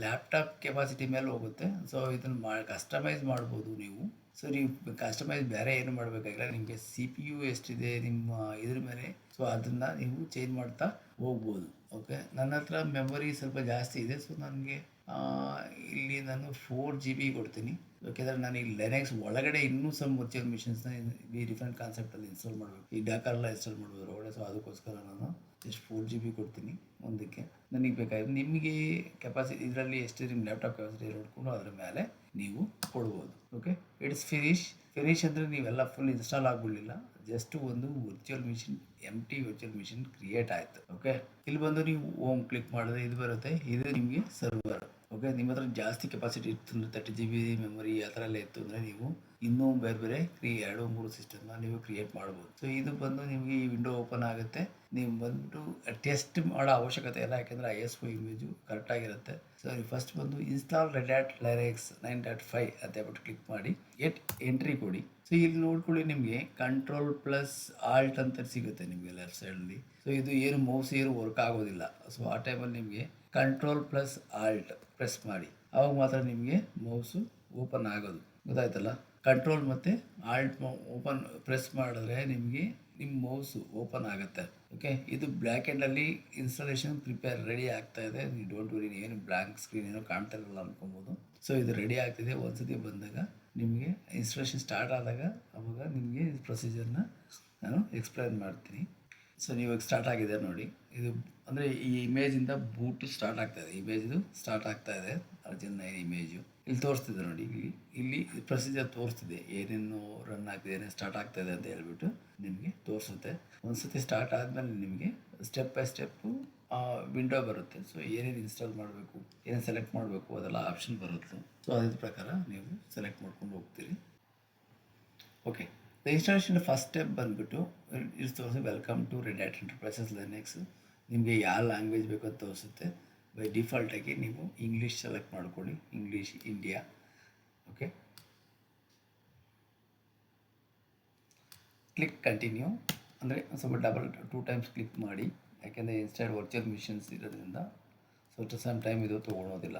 ಲ್ಯಾಪ್ಟಾಪ್ ಕೆಪಾಸಿಟಿ ಮೇಲೆ ಹೋಗುತ್ತೆ. ಸೊ ಇದನ್ನು ಮಾ ಕಸ್ಟಮೈಸ್ ಮಾಡ್ಬೋದು ನೀವು. ಸೊ ನೀವು ಕಸ್ಟಮೈಸ್ ಬೇರೆ ಏನು ಮಾಡಬೇಕಾಗಿಲ್ಲ. ನಿಮಗೆ ಸಿ ಪಿ ಯು ಎಷ್ಟಿದೆ, ನಿಮ್ಮ ಇದ್ರ ಮೇಲೆ. ಸೊ ಅದನ್ನು ನೀವು ಚೇಂಜ್ ಮಾಡ್ತಾ ಹೋಗ್ಬೋದು. ಓಕೆ ನನ್ನ ಹತ್ರ ಮೆಮೊರಿ ಸ್ವಲ್ಪ ಜಾಸ್ತಿ ಇದೆ. ಸೊ ನನಗೆ ಇಲ್ಲಿ ನಾನು ಫೋರ್ ಜಿ ಬಿ ಕೊಡ್ತೀನಿ. ಯಾಕೆಂದರೆ ನಾನು ಈ ಲೆನೆಕ್ಸ್ ಒಳಗಡೆ ಇನ್ನೂ ಸಮ್ ವರ್ಚುವಲ್ ಮಿಷಿನ್ಸ್ನ ಈ ಡಿಫ್ರೆಂಟ್ ಕಾನ್ಸೆಪ್ಟಲ್ಲಿ ಇನ್ಸ್ಟಾಲ್ ಮಾಡಬೇಕು. ಈ ಡಾಕರ್ಲ್ಲ ಇನ್ಸ್ಟಾಲ್ ಮಾಡ್ಬೋದು ಒಳಗಡೆ ಸೊ ಅದಕ್ಕೋಸ್ಕರ ನಾನು ಜಸ್ಟ್ ಫೋರ್ ಜಿ ಬಿ ಕೊಡ್ತೀನಿ ಒಂದಕ್ಕೆ. ನನಗೆ ಬೇಕಾಗಿದೆ ನಿಮಗೆ ಕೆಪಾಸಿಟಿ ಇದರಲ್ಲಿ ಎಷ್ಟು, ನಿಮ್ಮ ಲ್ಯಾಪ್ಟಾಪ್ ಕೆಪಾಸಿಟಿ ನೋಡಿಕೊಂಡು ಅದರ ಮೇಲೆ ನೀವು ಕೊಡ್ಬೋದು. ಓಕೆ ಇಟ್ಸ್ ಫಿನಿಶ್ ಫಿನಿಶ್ ಅಂದರೆ ನೀವೆಲ್ಲ ಫುಲ್ ಇನ್ಸ್ಟಾಲ್ ಆಗ್ಬಿಡಲಿಲ್ಲ. ಜಸ್ಟ್ ಒಂದು virtual machine empty virtual machine create ಆಯಿತು. ಓಕೆ ಇಲ್ಲಿ ಬಂದು ನೀವು ಓಮ್ ಕ್ಲಿಕ್ ಮಾಡಿದ್ರೆ ಇದು ಬರುತ್ತೆ. ಇದು ನಿಮಗೆ ಸರ್ವರ್ ಓಕೆ ನಿಮ್ಮ ಹತ್ರ ಜಾಸ್ತಿ ಕೆಪಾಸಿಟಿ ಇತ್ತು ತರ್ಟಿ ಜಿ ಬಿ ಮೆಮೊರಿ ಆ ಥರ ಎಲ್ಲ ಇತ್ತು ಅಂದರೆ ನೀವು ಇನ್ನೂ ಬೇರೆ ಬೇರೆ ಕ್ರಿಯ, ಎರಡು, ಮೂರು ಸಿಸ್ಟಮ್ನ ನೀವು ಕ್ರಿಯೇಟ್ ಮಾಡ್ಬೋದು. ಸೊ ಇದು ಬಂದು ನಿಮಗೆ ಈ ವಿಂಡೋ ಓಪನ್ ಆಗುತ್ತೆ. ನೀವು ಬಂದುಬಿಟ್ಟು ಟೆಸ್ಟ್ ಮಾಡೋ ಅವಶ್ಯಕತೆ ಇಲ್ಲ, ಯಾಕೆಂದರೆ ಐ ಎಸ್ ಒ ಇಮೇಜು ಕರೆಕ್ಟಾಗಿರುತ್ತೆ ಸೊ ನೀವು ಫಸ್ಟ್ ಬಂದು install Red Hat Linux nine dot five ಅಂತ ಹೇಳ್ಬಿಟ್ಟು ಕ್ಲಿಕ್ ಮಾಡಿ ಎಟ್ ಎಂಟ್ರಿ ಕೊಡಿ. ಸೊ ಇಲ್ಲಿ ನೋಡ್ಕೊಳ್ಳಿ ನಿಮಗೆ ಕಂಟ್ರೋಲ್ ಪ್ಲಸ್ ಆಲ್ಟ್ ಅಂತ ಸಿಗುತ್ತೆ ನಿಮಗೆ ಲೆಫ್ಟ್ ಸೈಡಲ್ಲಿ ಸೊ ಇದು ಏನು ಮೌಸ್ ಏನು ವರ್ಕ್ ಆಗೋದಿಲ್ಲ. ಸೊ ಆ ಟೈಮಲ್ಲಿ ನಿಮಗೆ ಕಂಟ್ರೋಲ್ ಪ್ಲಸ್ ಆಲ್ಟ್ ಪ್ರೆಸ್ ಮಾಡಿ. ಅವಾಗ ಮಾತ್ರ ನಿಮಗೆ ಮೌಸು ಓಪನ್ ಆಗೋದು. ಗೊತ್ತಾಯ್ತಲ್ಲ? ಕಂಟ್ರೋಲ್ ಮತ್ತು ಆಲ್ಟ್ ಓಪನ್ ಪ್ರೆಸ್ ಮಾಡಿದ್ರೆ ನಿಮಗೆ ನಿಮ್ಮ ಮೌಸು ಓಪನ್ ಆಗುತ್ತೆ. ಓಕೆ ಇದು ಬ್ಲ್ಯಾಕ್ ಆ್ಯಂಡಲ್ಲಿ ಇನ್ಸ್ಟಾಲೇಷನ್ ಪ್ರಿಪೇರ್ ರೆಡಿ ಆಗ್ತಾ ಇದೆ. ನೀವು ಡೋಂಟ್ ವರಿ ಏನು ಬ್ಲ್ಯಾಂಕ್ ಸ್ಕ್ರೀನ್ ಏನೋ ಕಾಣ್ತಾ ಇರಲ್ಲ ಅನ್ಕೊಬೋದು. ಸೊ ಇದು ರೆಡಿ ಆಗ್ತಿದೆ. ಒಂದ್ಸತಿ ಬಂದಾಗ ನಿಮಗೆ ಇನ್ಸ್ಟಾಲೇಷನ್ ಸ್ಟಾರ್ಟ್ ಆದಾಗ ಅವಾಗ ನಿಮಗೆ ಪ್ರೊಸೀಜರ್ನ ನಾನು ಎಕ್ಸ್ಪ್ಲೈನ್ ಮಾಡ್ತೀನಿ. ಸೊ ನೀವು ಸ್ಟಾರ್ಟ್ ಆಗಿದೆ ನೋಡಿ. ಇದು ಅಂದರೆ ಈ ಇಮೇಜಿಂದ ಬೂಟು ಸ್ಟಾರ್ಟ್ ಆಗ್ತಾ ಇದೆ. ಇಮೇಜ್ದು ಸ್ಟಾರ್ಟ್ ಆಗ್ತಾ ಇದೆ. ಅರ್ಜುನ್ ನೈನ್ ಇಮೇಜು ಇಲ್ಲಿ ತೋರಿಸ್ತಿದೆ ನೋಡಿ. ಇಲ್ಲಿ ಇಲ್ಲಿ ಪ್ರೊಸೀಜರ್ ತೋರಿಸ್ತಿದೆ. ಏನೇನು ರನ್ ಆಗ್ತಿದೆ, ಏನೇನು ಸ್ಟಾರ್ಟ್ ಆಗ್ತಾ ಇದೆ ಅಂತ ಹೇಳ್ಬಿಟ್ಟು ನಿಮಗೆ ತೋರಿಸುತ್ತೆ. ಒಂದ್ಸತಿ ಸ್ಟಾರ್ಟ್ ಆದಮೇಲೆ ನಿಮಗೆ ಸ್ಟೆಪ್ ಬೈ ಸ್ಟೆಪ್ಪು ವಿಂಡೋ ಬರುತ್ತೆ. ಸೊ ಏನೇನು ಇನ್ಸ್ಟಾಲ್ ಮಾಡಬೇಕು, ಏನೇನು ಸೆಲೆಕ್ಟ್ ಮಾಡಬೇಕು, ಅದೆಲ್ಲ ಆಪ್ಷನ್ ಬರುತ್ತೆ. ಸೊ ಅದ್ರ ಪ್ರಕಾರ ನೀವು ಸೆಲೆಕ್ಟ್ ಮಾಡ್ಕೊಂಡು ಹೋಗ್ತೀರಿ. Okay the installation first step ಬಂದುಬಿಟ್ಟು ಇಟ್ಸ್ ತೋರಿಸಿ welcome to Red Hat enterprises Linux ನಿಮಗೆ ಯಾವ ಲ್ಯಾಂಗ್ವೇಜ್ ಬೇಕು ಅಂತ ತೋರಿಸುತ್ತೆ. ಬೈ ಡಿಫಾಲ್ಟಾಗಿ ನೀವು ಇಂಗ್ಲೀಷ್ ಸೆಲೆಕ್ಟ್ ಮಾಡ್ಕೊಳ್ಳಿ. English India okay click continue ಅಂದರೆ ಸ್ವಲ್ಪ ಡಬಲ್ ಟೂ ಟೈಮ್ಸ್ ಕ್ಲಿಕ್ ಮಾಡಿ. ಯಾಕೆಂದರೆ ಇನ್ಸ್ಟೈಡ್ ವರ್ಚುವಲ್ ಮಿಷನ್ಸ್ ಇರೋದ್ರಿಂದ ಸೊ ಸಮ್ ಟೈಮ್ ಇದು ತೊಗೊಳೋದಿಲ್ಲ.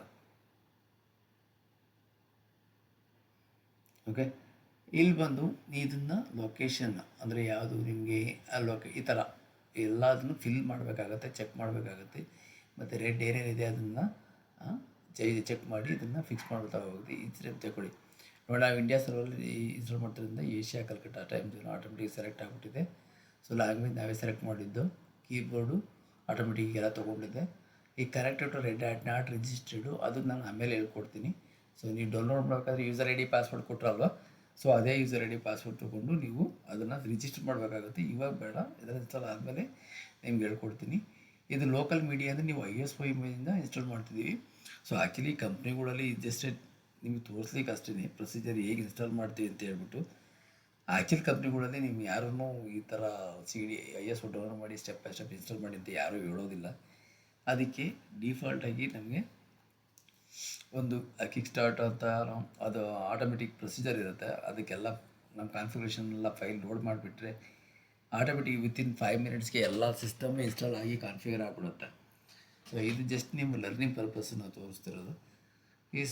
ಓಕೆ ಇಲ್ಲಿ ಬಂದು ಇದನ್ನು ಲೊಕೇಶನ್ ಅಂದರೆ ಯಾವುದು ನಿಮಗೆ ಆ ಲೊಕೆ ಈ ಥರ ಎಲ್ಲದನ್ನು ಫಿಲ್ ಮಾಡಬೇಕಾಗತ್ತೆ ಚೆಕ್ ಮಾಡಬೇಕಾಗತ್ತೆ. ಮತ್ತು ರೆಡ್ ಏನೇನಿದೆ ಅದನ್ನು ಚೆಕ್ ಮಾಡಿ ಇದನ್ನು ಫಿಕ್ಸ್ ಮಾಡ್ತಾ ಹೋಗುತ್ತೆ ಈ ಥರ ತಗೊಳ್ಳಿ ನೋಡಿ, ನಾವು ಇಂಡಿಯಾ ಸರ್ವಲ್ಲಿ install ಮಾಡ್ತಿರೋದ್ರಿಂದ Asia Calcutta time zone automatic select ಆಗಿಬಿಟ್ಟಿದೆ. ಸೊ ಲ್ಯಾಂಗ್ವೇಜ್ ನಾವೇ ಸೆಲೆಕ್ಟ್ ಮಾಡಿದ್ದು. ಕೀಬೋರ್ಡು ಆಟೋಮೆಟಿಕ್ ಎಲ್ಲ ತೊಗೊಂಡಿದೆ. ಈ correct to Red Hat not registered ಅದು ನಾನು ಆಮೇಲೆ ಹೇಳ್ಕೊಡ್ತೀನಿ. ಸೊ ನೀವು ಡೌನ್ಲೋಡ್ ಮಾಡಬೇಕಾದ್ರೆ ಯೂಸರ್ ಐ ಡಿ ಪಾಸ್ವರ್ಡ್ ಕೊಟ್ರಲ್ವ? ಸೊ ಅದೇ ಯೂಸರ್ ಐ ಡಿ ಪಾಸ್ವರ್ಡ್ ತೊಗೊಂಡು ನೀವು ಅದನ್ನು ರಿಜಿಸ್ಟರ್ ಮಾಡಬೇಕಾಗುತ್ತೆ. ಇವಾಗ ಬೇಡ ಇದರ ಇನ್ಸ್ಟಾಲ್ ಆದಮೇಲೆ ನಿಮ್ಗೆ ಹೇಳ್ಕೊಡ್ತೀನಿ. ಇದು ಲೋಕಲ್ ಮೀಡಿಯಾ ಅಂದರೆ ನೀವು ಐ ಎಸ್ ವೈ ಇನ್ಸ್ಟಾಲ್ ಮಾಡ್ತಿದ್ದೀವಿ. ಸೊ ಆ್ಯಕ್ಚುಲಿ ಕಂಪ್ನಿಗಳಲ್ಲಿ ಜಸ್ಟ್ ನಿಮಗೆ ತೋರಿಸ್ಲಿಕ್ಕೆ ಅಷ್ಟೇ ಪ್ರೊಸೀಜರ್ ಹೇಗೆ ಇನ್ಸ್ಟಾಲ್ ಮಾಡ್ತೀವಿ ಅಂತ ಹೇಳ್ಬಿಟ್ಟು. ಆ್ಯಕ್ಚುಲ್ ಕಂಪ್ನಿಗಳಲ್ಲಿ ನೀವು ಯಾರೂ ಈ ಥರ C D I S download ಮಾಡಿ ಸ್ಟೆಪ್ ಬೈ ಸ್ಟೆಪ್ ಇನ್ಸ್ಟಾಲ್ ಮಾಡಿ ಅಂತ ಯಾರೂ ಹೇಳೋದಿಲ್ಲ. ಅದಕ್ಕೆ ಡೀಫಾಲ್ಟಾಗಿ ನಮಗೆ ಒಂದು ಕಿಕ್ ಸ್ಟಾರ್ಟ್ ಅಂತ ಅದು ಆಟೋಮೆಟಿಕ್ ಪ್ರೊಸೀಜರ್ ಇರುತ್ತೆ. ಅದಕ್ಕೆಲ್ಲ ನಮ್ಮ ಕಾನ್ಫಿಗರೇಷನ್ ಎಲ್ಲ ಫೈಲ್ ಲೋಡ್ ಮಾಡಿಬಿಟ್ರೆ ಆಟೋಮೆಟಿಕ್ ವಿತಿನ್ ಫೈವ್ ಮಿನಿಟ್ಸ್ಗೆ ಎಲ್ಲ ಸಿಸ್ಟಮ್ ಇನ್ಸ್ಟಾಲ್ ಆಗಿ ಕಾನ್ಫಿಗರ್ ಆಗಿಬಿಡುತ್ತೆ. ಸೊ ಇದು ಜಸ್ಟ್ ನಿಮ್ಮ ಲರ್ನಿಂಗ್ ಪರ್ಪಸ್ ತೋರಿಸ್ತಿರೋದು. ಈ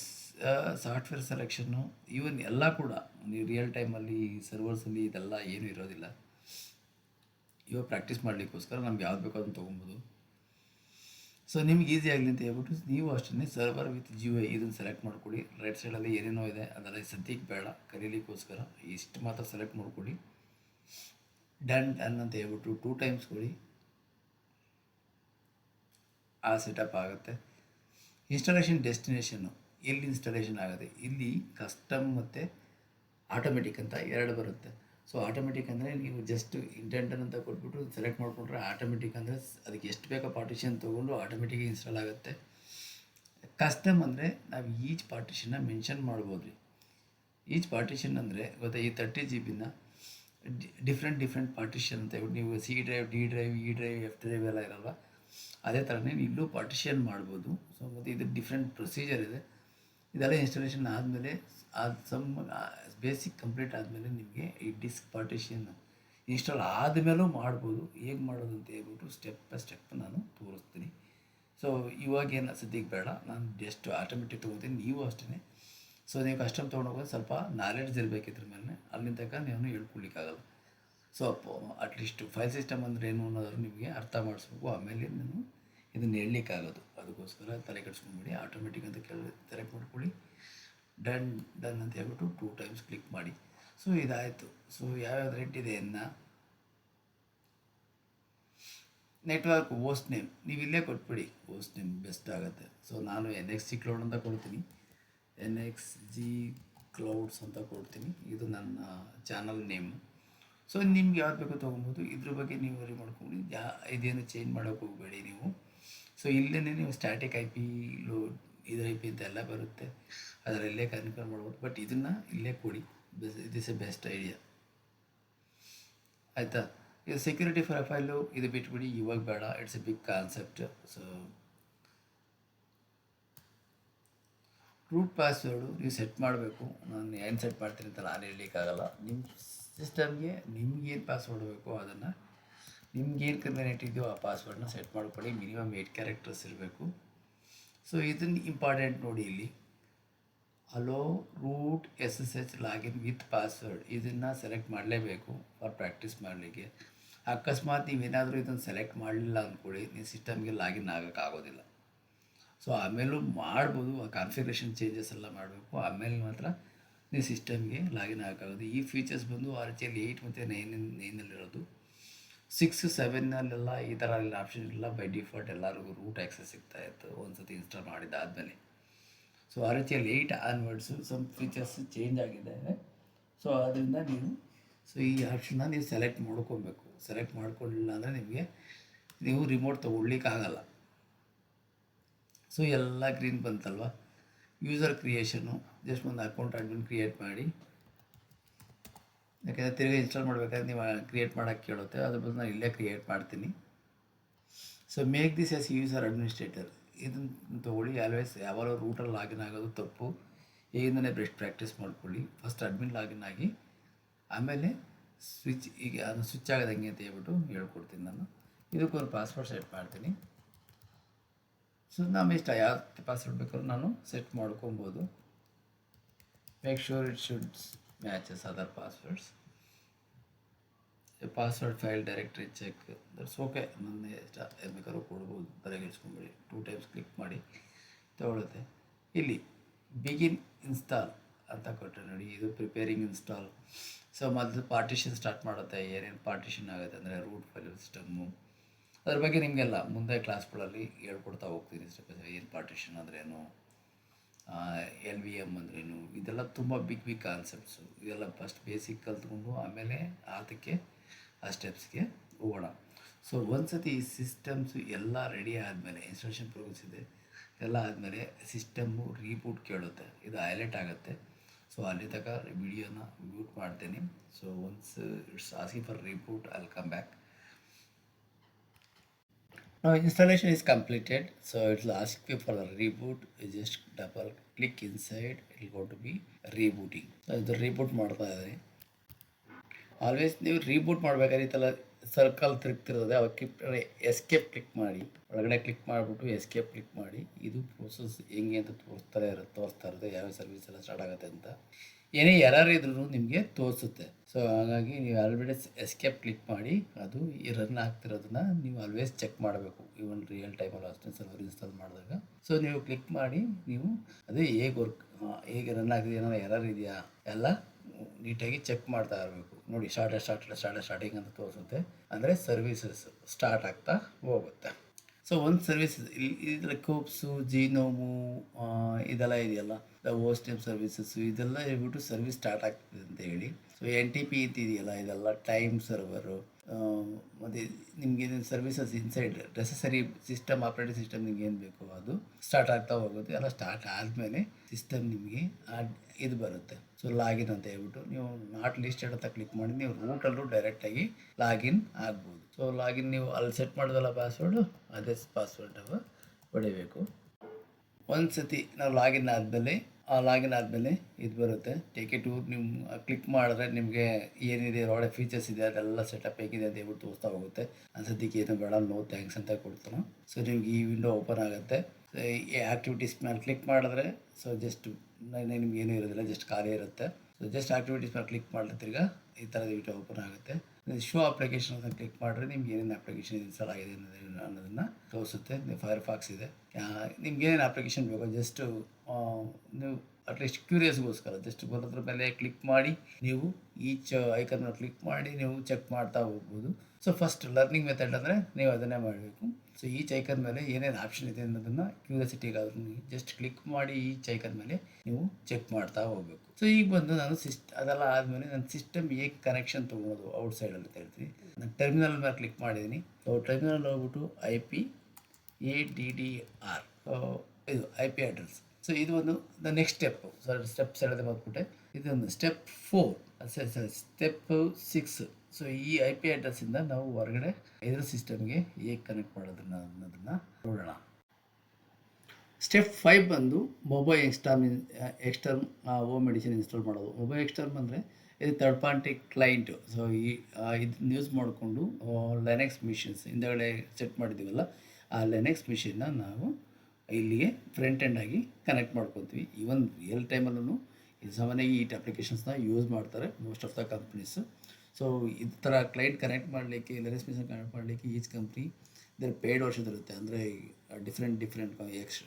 ಸಾಫ್ಟ್ವೇರ್ ಸೆಲೆಕ್ಷನ್ನು ಈವನ್ ಎಲ್ಲ ಕೂಡ ನೀವು ರಿಯಲ್ ಟೈಮಲ್ಲಿ ಸರ್ವರ್ಸಲ್ಲಿ ಇದೆಲ್ಲ ಏನೂ ಇರೋದಿಲ್ಲ. ಇವಾಗ ಪ್ರಾಕ್ಟೀಸ್ ಮಾಡಲಿಕ್ಕೋಸ್ಕರ ನಮ್ಗೆ ಯಾವ್ದು ಬೇಕೋ ಅದನ್ನು ತೊಗೊಬೋದು. ಸೊ ನಿಮ್ಗೆ ಈಸಿ ಆಗಲಿ ಅಂತ ಹೇಳ್ಬಿಟ್ಟು ನೀವು ಅಷ್ಟೇ ಸರ್ವರ್ ವಿತ್ ಜಿಯೋ ಇದನ್ನು ಸೆಲೆಕ್ಟ್ ಮಾಡಿಕೊಡಿ. ರೈಟ್ ಸೈಡಲ್ಲಿ ಏನೇನೋ ಇದೆ ಅದೆಲ್ಲ ಸದ್ಯಕ್ಕೆ ಬೇಡ, ಕರೀಲಿಕ್ಕೋಸ್ಕರ ಇಷ್ಟು ಮಾತ್ರ ಸೆಲೆಕ್ಟ್ ಮಾಡಿಕೊಡಿ. ಡನ್ ಡನ್ ಅಂತ ಹೇಳ್ಬಿಟ್ಟು ಟೂ ಟೈಮ್ಸ್ ಕೊಡಿ. ಆ ಸೆಟಪ್ ಆಗುತ್ತೆ. ಇನ್ಸ್ಟಾಲೇಷನ್ ಡೆಸ್ಟಿನೇಷನ್ನು ಎಲ್ಲಿ ಇನ್ಸ್ಟಾಲೇಷನ್ ಆಗುತ್ತೆ ಇಲ್ಲಿ ಕಸ್ಟಮ್ ಮತ್ತು ಆಟೋಮೆಟಿಕ್ ಅಂತ ಎರಡು ಬರುತ್ತೆ. ಸೊ ಆಟೋಮೆಟಿಕ್ ಅಂದರೆ ನೀವು ಜಸ್ಟ್ ಇಂಟೆಂಟನ್ ಅಂತ ಕೊಟ್ಬಿಟ್ಟು ಸೆಲೆಕ್ಟ್ ಮಾಡಿಕೊಂಡ್ರೆ ಆಟೋಮೆಟಿಕ್ ಅಂದರೆ ಅದಕ್ಕೆ ಎಷ್ಟು ಬೇಕೋ ಪಾರ್ಟಿಷನ್ ತೊಗೊಂಡು ಆಟೋಮೆಟಿಕ್ ಇನ್ಸ್ಟಾಲ್ ಆಗುತ್ತೆ. ಕಸ್ಟಮ್ ಅಂದರೆ ನಾವು ಈಚ್ ಪಾರ್ಟಿಷನ್ನ ಮೆನ್ಷನ್ ಮಾಡ್ಬೋದು ಈಚ್ ಪಾರ್ಟಿಷನ್ ಅಂದರೆ ಗೊತ್ತಾ ಈ ತರ್ಟಿ ಜಿ ಬಿನ ಡಿಫ್ರೆಂಟ್ ಡಿಫ್ರೆಂಟ್ ಪಾರ್ಟಿಷನ್ ಅಂತ ಹೇಳ್ಬಿಟ್ಟು ನೀವು C drive D drive E drive F drive ಎಲ್ಲ ಇರಲ್ವ? ಅದೇ ಥರನೇ ಇಲ್ಲೂ ಪಾರ್ಟಿಷನ್ ಮಾಡ್ಬೋದು. ಸೊ ಮತ್ತು ಇದು ಡಿಫ್ರೆಂಟ್ ಪ್ರೊಸೀಜರ್ ಇದೆ. ಇದೆಲ್ಲ ಇನ್ಸ್ಟಾಲೇಷನ್ ಆದಮೇಲೆ ಅದು ಸಮ್ ಬೇಸಿಕ್ ಕಂಪ್ಲೀಟ್ ಆದಮೇಲೆ ನಿಮಗೆ ಈ ಡಿಸ್ಕ್ ಪಾರ್ಟಿಷನ್ ಇನ್ಸ್ಟಾಲ್ ಆದಮೇಲೂ ಮಾಡ್ಬೋದು. ಹೇಗೆ ಮಾಡೋದು ಅಂತ ಹೇಳ್ಬಿಟ್ಟು ಸ್ಟೆಪ್ ಬೈ ಸ್ಟೆಪ್ ನಾನು ತೋರಿಸ್ತೀನಿ. ಸೊ ಇವಾಗೇನು ಸದ್ಯಕ್ಕೆ ಬೇಡ. ನಾನು ಜಸ್ಟ್ ಆಟೋಮೆಟಿಕ್ ತೊಗೋತೀನಿ. ನೀವು ಅಷ್ಟೇ ಸೊ ನೀವು ಕಸ್ಟಮ್ ತೊಗೊಂಡೋಗೋದು ಸ್ವಲ್ಪ ನಾಲೆಡ್ಜ್ ಇರಬೇಕು ಇದ್ರ ಮೇಲೆ ಅಲ್ಲಿಂದ ತನಕ ನೀವು ಹೇಳ್ಕೊಳ್ಲಿಕ್ಕಾಗಲ್ಲ so at least file system ಅಂದರೆ ಏನು ಅನ್ನೋದಾದ್ರೂ ನಿಮಗೆ ಅರ್ಥ ಮಾಡಿಸ್ಬೇಕು. ಆಮೇಲೆ ನಾನು ಇದನ್ನು ಹೇಳಲಿಕ್ಕಾಗೋದು ಅದಕ್ಕೋಸ್ಕರ ತಲೆ ಕೆಡಿಸ್ಕೊಂಬಿಡಿ ಆಟೋಮೆಟಿಕ್ ಅಂತ ಕೇಳಿ ಸೆಲೆಕ್ಟ್ ಮಾಡ್ಕೊಳ್ಳಿ. ಡನ್ ಡನ್ ಅಂತ ಹೇಳ್ಬಿಟ್ಟು ಟೂ ಟೈಮ್ಸ್ ಕ್ಲಿಕ್ ಮಾಡಿ. ಸೊ ಇದಾಯಿತು. ಸೊ ಯಾವ್ಯಾವ ರೇಟ್ ಇದೆ ಅನ್ನ? ನೆಟ್ವರ್ಕ್ ಓಸ್ಟ್ ನೇಮ್ ನೀವು ಇಲ್ಲೇ ಕೊಟ್ಬಿಡಿ. ಓಸ್ಟ್ ನೇಮ್ ಬೆಸ್ಟ್ ಆಗುತ್ತೆ. ಸೊ ನಾನು ಎನ್ ಎಕ್ಸ್ ಜಿ ಕ್ಲೌಡ್ ಅಂತ ಕೊಡ್ತೀನಿ. ಎನ್ ಎಕ್ಸ್ ಜಿ ಕ್ಲೌಡ್ಸ್ ಅಂತ ಕೊಡ್ತೀನಿ. ಇದು ನನ್ನ ಚಾನಲ್ ನೇಮ್ ಸೊ ನಿಮ್ಗೆ ಯಾವ್ದು ಬೇಕೋ ತೊಗೊಬೋದು ಇದ್ರ ಬಗ್ಗೆ ನೀವು ವರಿ ಮಾಡ್ಕೊಂಡು ಯಾ, ಇದೇನು ಚೇಂಜ್ ಮಾಡೋಕೆ ಹೋಗಬೇಡಿ ನೀವು. ಸೊ ಇಲ್ಲೇ ನೀವು ಸ್ಟ್ಯಾಟಿಕ್ ಐ ಪಿ ಲೋಡ್ ಇದು ಐ ಪಿ ಅಂತ ಎಲ್ಲ ಬರುತ್ತೆ. ಅದರಲ್ಲೇ ಕನ್ಫರ್ಮ್ ಮಾಡ್ಬೋದು. ಬಟ್ ಇದನ್ನು ಇಲ್ಲೇ ಕೊಡಿ. It is a best idea ಆಯಿತಾ? ಇದು ಸೆಕ್ಯೂರಿಟಿ ಪ್ರೊಫೈಲು ಇದು ಬಿಟ್ಬಿಡಿ. ಇವಾಗ ಬೇಡ. It's a big concept so root password ನೀವು ಸೆಟ್ ಮಾಡಬೇಕು. ನಾನು ಏನು ಸೆಟ್ ಮಾಡ್ತೀನಿ ಅಂತ ನಾನು ಹೇಳಲಿಕ್ಕಾಗಲ್ಲ. ನಿಮ್ಮ ಸಿಸ್ಟಮ್ಗೆ ನಿಮ್ಗೇನು ಪಾಸ್ವರ್ಡ್ ಬೇಕೋ ಅದನ್ನು ನಿಮ್ಗೇನು ಕನ್ವೀನಿಯಂಟ್ ಇದೆಯೋ ಆ ಪಾಸ್ವರ್ಡ್ನ ಸೆಟ್ ಮಾಡ್ಕೊಳ್ಳಿ ಮಿನಿಮಮ್ ಏಯ್ಟ್ ಕ್ಯಾರೆಕ್ಟರ್ಸ್ ಇರಬೇಕು. ಸೊ ಇದನ್ನು ಇಂಪಾರ್ಟೆಂಟ್ ನೋಡಿ ಇಲ್ಲಿ. Allow root S S H login with password ಇದನ್ನು ಸೆಲೆಕ್ಟ್ ಮಾಡಲೇಬೇಕು ಫಾರ್ ಪ್ರಾಕ್ಟೀಸ್ ಮಾಡಲಿಕ್ಕೆ. ಅಕಸ್ಮಾತ್ ನೀವೇನಾದರೂ ಇದನ್ನು ಸೆಲೆಕ್ಟ್ ಮಾಡಲಿಲ್ಲ ಅಂದ್ಕೊಳ್ಳಿ, ನೀವು ಸಿಸ್ಟಮ್ಗೆ ಲಾಗಿನ್ ಆಗೋಕ್ಕಾಗೋದಿಲ್ಲ ಸೊ ಆಮೇಲೂ ಮಾಡ್ಬೋದು, ಆ ಕಾನ್ಫಿಗರೇಷನ್ ಚೇಂಜಸ್ ಎಲ್ಲ ಮಾಡಬೇಕು. ಆಮೇಲೆ ಮಾತ್ರ ನೀವು ಸಿಸ್ಟಮ್ಗೆ ಲಾಗಿನ್ ಆಗೋಕ್ಕಾಗೋದು ಈ ಫೀಚರ್ಸ್ ಬಂದು ಆರ್ ಎಲ್ ಏಯ್ಟ್ ಮತ್ತು ನೈನ್ ನೈನಲ್ಲಿರೋದು ಸಿಕ್ಸ್ ಸೆವೆನ್ನಲ್ಲೆಲ್ಲ ಈ ಥರ ಎಲ್ಲ ಆಪ್ಷನ್ ಇಲ್ಲ. ಬೈ ಡಿಫಾಲ್ಟ್ ಎಲ್ಲರಿಗೂ ರೂಟ್ ಆ್ಯಕ್ಸಸ್ ಸಿಗ್ತಾ ಇತ್ತು. ಒಂದು ಸತಿ ಇನ್ಸ್ಟಾಲ್ ಮಾಡಿದ್ದಾದಮೇಲೆ ಸೊ ಆ ರೀತಿಯಲ್ಲಿ eight onwards some features change ಆಗಿದ್ದಾವೆ ಸೊ ಅದರಿಂದ ನೀವು ಸೊ ಈ ಆಪ್ಷನ್ನ ನೀವು ಸೆಲೆಕ್ಟ್ ಮಾಡ್ಕೊಬೇಕು. ಸೆಲೆಕ್ಟ್ ಮಾಡ್ಕೊಳ್ಳಿಲ್ಲ ಅಂದರೆ ನಿಮಗೆ ನೀವು ರಿಮೋಟ್ ತೊಗೊಳ್ಲಿಕ್ಕಾಗಲ್ಲ ಸೊ ಎಲ್ಲ ಗ್ರೀನ್ ಬಂತಲ್ವ? ಯೂಸರ್ ಕ್ರಿಯೇಷನು ಜಸ್ಟ್ ಒಂದು ಅಕೌಂಟ್ ಅಡ್ಮಿನ್ ಕ್ರಿಯೇಟ್ ಮಾಡಿ. ಯಾಕೆಂದರೆ ತಿರುಗಿ ಇನ್ಸ್ಟಾಲ್ ಮಾಡಬೇಕಾದ್ರೆ ನೀವು ಕ್ರಿಯೇಟ್ ಮಾಡೋಕ್ಕೆ ಕೇಳುತ್ತೆ ಅದ್ರ ಬದಲು ನಾನು ಇಲ್ಲೇ ಕ್ರಿಯೇಟ್ ಮಾಡ್ತೀನಿ. So make this as user administrator ಇದನ್ನು ತೊಗೊಳ್ಳಿ ಆಲ್ವೇಸ್ ಯಾವಾಗ ರೂಟಲ್ಲಿ ಲಾಗಿನ್ ಆಗೋದು ತಪ್ಪು. ಈಗಿಂದನೇ ಬೆಸ್ಟ್ ಪ್ರಾಕ್ಟೀಸ್ ಮಾಡ್ಕೊಳ್ಳಿ. ಫಸ್ಟ್ ಅಡ್ಮಿನ್ ಲಾಗಿನ್ ಆಗಿ, ಆಮೇಲೆ ಸ್ವಿಚ್ ಈಗ ಅದನ್ನು ಸ್ವಿಚ್ ಆಗೋದು ಅಂತ ಹೇಳ್ಬಿಟ್ಟು ಹೇಳ್ಕೊಡ್ತೀನಿ ನಾನು. ಇದಕ್ಕೊಂದು ಪಾಸ್ವರ್ಡ್ ಸೆಟ್ ಮಾಡ್ತೀನಿ. ಸೊ ನಮ್ಮ ಇಷ್ಟ ಯಾವ ಪಾಸ್ವರ್ಡ್ ಬೇಕಾದ್ರೂ ನಾನು ಸೆಟ್ ಮಾಡ್ಕೊಬೋದು. Make sure it should other passwords password file directory check that's okay ನನ್ನ ಇಷ್ಟ. ಏನ್ ಬೇಕಾದ್ರೂ ಕೊಡ್ಬೋದು ಬರೆಗಿಡ್ಸ್ಕೊಂಬಿಡಿ ಟೂ ಟೈಮ್ಸ್ ಕ್ಲಿಕ್ ಮಾಡಿ ತಗೊಳುತ್ತೆ. ಇಲ್ಲಿ ಬಿಗಿನ್ ಇನ್ಸ್ಟಾಲ್ ಅಂತ ಕೊಟ್ಟರೆ ನೋಡಿ. ಇದು ಪ್ರಿಪೇರಿಂಗ್ ಇನ್ಸ್ಟಾಲ್ ಸೊ ಮೊದಲು ಪಾರ್ಟಿಷನ್ ಸ್ಟಾರ್ಟ್ ಮಾಡುತ್ತೆ. ಏನೇನು ಪಾರ್ಟಿಷನ್ ಆಗುತ್ತೆ ಅಂದರೆ ರೂಟ್ ಫೈಲ್ ಸಿಸ್ಟಮ್ಮು ಅದ್ರ ಬಗ್ಗೆ ನಿಮಗೆಲ್ಲ ಮುಂದೆ ಕ್ಲಾಸ್ಗಳಲ್ಲಿ ಹೇಳ್ಕೊಡ್ತಾ ಹೋಗ್ತೀನಿ. ಸ್ಟೆಪ್ ಏನು ಪಾರ್ಟಿಷನ್ ಅಂದ್ರೇನು ಎಲ್ ವಿ ಎಂ ಅಂದ್ರೇನು? ಇದೆಲ್ಲ ತುಂಬ ಬಿಗ್ ಬಿಗ್ ಕಾನ್ಸೆಪ್ಟ್ಸು ಇದೆಲ್ಲ ಫಸ್ಟ್ ಬೇಸಿಕ್ ಕಲ್ತ್ಕೊಂಡು ಆಮೇಲೆ ಅದಕ್ಕೆ ಆ ಸ್ಟೆಪ್ಸ್ಗೆ ಹೋಗೋಣ. ಸೊ ಒಂದ್ಸತಿ ಈ ಸಿಸ್ಟಮ್ಸು ಎಲ್ಲ ರೆಡಿ ಆದಮೇಲೆ ಇನ್ಸ್ಟಾಲೇಷನ್ ಪ್ರೋಗ್ರೆಸ್ ಇದೆ, ಎಲ್ಲ ಆದಮೇಲೆ ಸಿಸ್ಟಮ್ಮು ರೀಬೂಟ್ ಕೇಳುತ್ತೆ. ಇದು ಹೈಲೈಟ್ ಆಗುತ್ತೆ. ಸೊ ಅಲ್ಲಿ ತನಕ ವಿಡಿಯೋನ ಮ್ಯೂಟ್ ಮಾಡ್ತೇನೆ. So once it's asking for reboot I'll come back Now installation is completed, so it will ask you for the reboot. You just double click inside, it will go to be rebooting. So ಇದು reboot ಮಾಡ್ತಾ ಇದೆ always ನೀವು reboot ಮಾಡ್ಬೇಕಾದ್ರೆ ಈ ಥರ circle ತಿರುಗ್ತಿರ್ತದೆ ಅವಾಗ click escape click ಮಾಡಿ ಒಳಗಡೆ ಕ್ಲಿಕ್ ಮಾಡಿಬಿಟ್ಟು ಎಸ್ಕೇಪ್ ಕ್ಲಿಕ್ ಮಾಡಿ ಇದು ಪ್ರೋಸೆಸ್ ಹೆಂಗೆ ಅಂತ ತೋರಿಸ್ತಾರೆ ಇರೋ ತೋರಿಸ್ತಾ ಇರುತ್ತೆ ಯಾವ್ಯಾವ ಸರ್ವಿಸ್ ಎಲ್ಲ ಸ್ಟಾರ್ಟ್ ಆಗುತ್ತೆ ಅಂತ ಏನೇ ಎರರ್ ಇದ್ರೂ ನಿಮಗೆ ತೋರಿಸುತ್ತೆ. ಸೊ ಹಾಗಾಗಿ ನೀವು ಆಲ್ರೆಡಿ ಎಸ್ಕೇಪ್ ಕ್ಲಿಕ್ ಮಾಡಿ, ಅದು ಎರರ್ನ ರನ್ ಆಗ್ತಿರೋದನ್ನ ನೀವು ಆಲ್ವೇಸ್ ಚೆಕ್ ಮಾಡಬೇಕು. ಇವನ್ ರಿಯಲ್ ಟೈಮಲ್ಲಿ ಅಷ್ಟೇ ಸರ್ವರ್ ಇನ್ಸ್ಟಾಲ್ ಮಾಡಿದಾಗ. ಸೊ ನೀವು ಕ್ಲಿಕ್ ಮಾಡಿ, ನೀವು ಅದೇ ಹೇಗೆ ವರ್ಕ್ ಹೇಗೆ ರನ್ ಆಗಿದೆ ಏನೋ ಎರರ್ ಇದೆಯಾ, ಎಲ್ಲ ನೀಟಾಗಿ ಚೆಕ್ ಮಾಡ್ತಾ ಇರಬೇಕು. ನೋಡಿ ಸ್ಟಾರ್ಟ್ ಸ್ಟಾರ್ಟ್ ಸ್ಟಾರ್ಟ್ ಸ್ಟಾರ್ಟಿಂಗ್ ಅಂತ ತೋರಿಸುತ್ತೆ. ಅಂದರೆ ಸರ್ವಿಸಸ್ ಸ್ಟಾರ್ಟ್ ಆಗ್ತಾ ಹೋಗುತ್ತೆ. ಸೊ ಒಂದು ಸರ್ವಿಸ್ ಇದೆ ಕೋಪ್ಸು ಜೀನೋಮು ಇದೆಲ್ಲ ಇದೆಯಲ್ಲ? ದ ಓಸ್ಟೆಮ್ ಸರ್ವಿಸಸ್ಸು ಇದೆಲ್ಲ ಹೇಳ್ಬಿಟ್ಟು ಸರ್ವಿಸ್ ಸ್ಟಾರ್ಟ್ ಆಗ್ತದೆ ಅಂತ ಹೇಳಿ. ಸೊ ಎನ್ ಟಿ ಪಿ ಅಂತ ಇದೆಯಲ್ಲ ಇದೆಲ್ಲ ಟೈಮ್ ಸರ್ವರು ಮತ್ತು ನಿಮಗೆ services inside necessary system operating system ನಿಮ್ಗೆ ಏನು ಬೇಕೋ ಅದು ಸ್ಟಾರ್ಟ್ ಆಗ್ತಾ ಹೋಗುತ್ತೆ. ಎಲ್ಲ ಸ್ಟಾರ್ಟ್ ಆದಮೇಲೆ ಸಿಸ್ಟಮ್ ನಿಮಗೆ ಇದು ಬರುತ್ತೆ. ಸೊ ಲಾಗಿನ್ ಅಂತ ಹೇಳ್ಬಿಟ್ಟು ನೀವು ನಾಟ್ ಲಿಸ್ಟೆಡ್ ಅಂತ ಕ್ಲಿಕ್ ಮಾಡಿ ನೀವು ರೂಟಲ್ಲೂ ಡೈರೆಕ್ಟಾಗಿ ಲಾಗಿನ್ ಆಗ್ಬೋದು. ಸೊ ಲಾಗಿನ್ ನೀವು ಅಲ್ಲಿ ಸೆಟ್ ಮಾಡಿದಲ್ಲ ಪಾಸ್ವರ್ಡು ಅದೇ ಪಾಸ್ವರ್ಡ್ ಹೊಡಿಬೇಕು ಒಂದು ಸತಿ ನಾವು ಲಾಗಿನ್ ಆದಮೇಲೆ, ಆ ಲಾಗಿನ್ ಆದಮೇಲೆ ಇದು ಬರುತ್ತೆ. ಟೇಕ್ ನಿಮ್ಮ ನೀವು ಕ್ಲಿಕ್ ಮಾಡಿದ್ರೆ ನಿಮಗೆ ಏನಿದೆ ಒಳ್ಳೆ ಫೀಚರ್ಸ್ ಇದೆ, ಅದೆಲ್ಲ ಸೆಟಪ್ ಹೇಗಿದೆ ಅಂತ ಹೇಳ್ಬಿಟ್ಟು ತೋರಿಸ್ತಾ ಹೋಗುತ್ತೆ. ಅನ್ಸೋದಕ್ಕೆ ಏನು ಬೇಡ ನೋ ಥ್ಯಾಂಕ್ಸ್ ಅಂತ ಕೊಡ್ತಾನೆ. ಸೊ ನಿಮ್ಗೆ ಈ ವಿಂಡೋ ಓಪನ್ ಆಗುತ್ತೆ. ಸೊ ಈ ಆ್ಯಕ್ಟಿವಿಟೀಸ್ ಮೇಲೆ ಕ್ಲಿಕ್ ಮಾಡಿದ್ರೆ ಸೊ ಜಸ್ಟ್ ನಿಮ್ಗೆ ಏನೂ ಇರೋದಿಲ್ಲ ಜಸ್ಟ್ ಖಾಲಿ ಇರುತ್ತೆ. ಸೊ ಜಸ್ಟ್ ಆಕ್ಟಿವಿಟೀಸ್ ಮೇಲೆ ಕ್ಲಿಕ್ ಮಾಡಿದ್ರೆ ತಿರ್ಗಾ ಈ ಥರದ ವಿಂಡೋ ಓಪನ್ ಆಗುತ್ತೆ. ಶೋ ಅಪ್ಲಿಕೇಶನ್ ಅಂತ ಕ್ಲಿಕ್ ಮಾಡಿದ್ರೆ ನಿಮ್ಗೆ ಏನೇನು ಅಪ್ಲಿಕೇಶನ್ ಇನ್ಸ್ಟಾಲ್ ಆಗಿದೆ ಅನ್ನೋದನ್ನು ತೋರಿಸುತ್ತೆ. ಫೈರ್ ಫಾಕ್ಸ್ ಇದೆ. ನಿಮ್ಗೆ ಏನೇನು ಅಪ್ಲಿಕೇಶನ್ ಬೇಕೋ ಜಸ್ಟು ನೀವು ಅಟ್ಲೀಸ್ಟ್ ಕ್ಯೂರಿಯಸ್ಗೋಸ್ಕರ ಜಸ್ಟ್ ಬರೋದ್ರ ಮೇಲೆ ಕ್ಲಿಕ್ ಮಾಡಿ, ನೀವು ಈಚ್ ಐಕನ್ನ ಕ್ಲಿಕ್ ಮಾಡಿ, ನೀವು ಚೆಕ್ ಮಾಡ್ತಾ ಹೋಗ್ಬೋದು. ಸೊ ಫಸ್ಟ್ ಲರ್ನಿಂಗ್ ಮೆಥಡ್ ಅಂದರೆ ನೀವು ಅದನ್ನೇ ಮಾಡಬೇಕು. ಸೊ ಈಚ್ ಐಕನ್ ಮೇಲೆ ಏನೇನು ಆಪ್ಷನ್ ಇದೆ ಅನ್ನೋದನ್ನು ಕ್ಯೂರಿಯಾಸಿಟಿಗಾದ್ರೂ ಜಸ್ಟ್ ಕ್ಲಿಕ್ ಮಾಡಿ ಈಚ್ ಐಕನ್ ಮೇಲೆ ನೀವು ಚೆಕ್ ಮಾಡ್ತಾ ಹೋಗಬೇಕು. ಸೊ ಈಗ ಬಂದು ನಾನು ಸಿಸ್ಟ್ ಅದೆಲ್ಲ ಆದಮೇಲೆ ನನ್ನ ಸಿಸ್ಟಮ್ ಹೇಗೆ ಕನೆಕ್ಷನ್ ತೊಗೊಳೋದು ಔಟ್ಸೈಡ್ ಅಂತ ಹೇಳ್ತೀನಿ. ನಾನು ಟರ್ಮಿನಲ್ ಮೇಲೆ ಕ್ಲಿಕ್ ಮಾಡಿದ್ದೀನಿ. ಸೊ ಟರ್ಮಿನಲ್ ಹೋಗ್ಬಿಟ್ಟು I P A D D R ಇದು ಐ ಪಿ ಅಡ್ರೆಸ್ ಸೊ ಇದು ಒಂದು the next step sir steps ಹೇಳಿದೆ ಬಂದ್ಬಿಟ್ಟೆ ಇದೊಂದು ಸ್ಟೆಪ್ ಫೋರ್ ಸರಿ ಸರಿ. ಸ್ಟೆಪ್ ಸಿಕ್ಸ್ ಸೊ ಈ ಐ ಪಿ ಅಡ್ರೆಸ್ಸಿಂದ ನಾವು ಹೊರಗಡೆ ಇದರ ಸಿಸ್ಟಮ್ಗೆ ಹೇಗೆ ಕನೆಕ್ಟ್ ಮಾಡೋದನ್ನ ಅನ್ನೋದನ್ನು ನೋಡೋಣ. ಸ್ಟೆಪ್ ಫೈವ್ ಬಂದು mobile Xterm Xterm home medicine install ಮಾಡೋದು. ಮೊಬೈಲ್ ಎಕ್ಸ್ಟರ್ಮ್ ಅಂದರೆ ಇದು ಥರ್ಡ್ ಪಾರ್ಟಿ ಕ್ಲೈಂಟು ಸೊ ಈ ಇದನ್ನ ಯೂಸ್ ಮಾಡಿಕೊಂಡು ಲೆನೆಕ್ಸ್ ಮಿಷಿನ್ಸ್ ಹಿಂದೆಗಡೆ ಸೆಟ್ ಮಾಡಿದ್ದೀವಲ್ಲ, ಆ ಲೆನೆಕ್ಸ್ ಮಿಷಿನ್ನ ನಾವು ಇಲ್ಲಿಗೆ ಫ್ರಂಟ್ ಎಂಡ್ ಆಗಿ ಕನೆಕ್ಟ್ ಮಾಡ್ಕೊತೀವಿ ಈವನ್ ರಿಯಲ್ ಟೈಮಲ್ಲೂ ಇದು ಸಾಮಾನ್ಯವಾಗಿ ಈ ಅಪ್ಲಿಕೇಶನ್ಸ್ನ ಯೂಸ್ ಮಾಡ್ತಾರೆ most of the companies so ಈ ಥರ ಕ್ಲೈಂಟ್ ಕನೆಕ್ಟ್ ಮಾಡಲಿಕ್ಕೆ ಇಲ್ಲ ಮಿಷನ್ ಕನೆಕ್ಟ್ ಮಾಡಲಿಕ್ಕೆ ಈಚ್ ಕಂಪ್ನಿ ಇದರ ಪೇಯ್ಡ್ ವರ್ಷದಿರುತ್ತೆ ಅಂದರೆ different different ex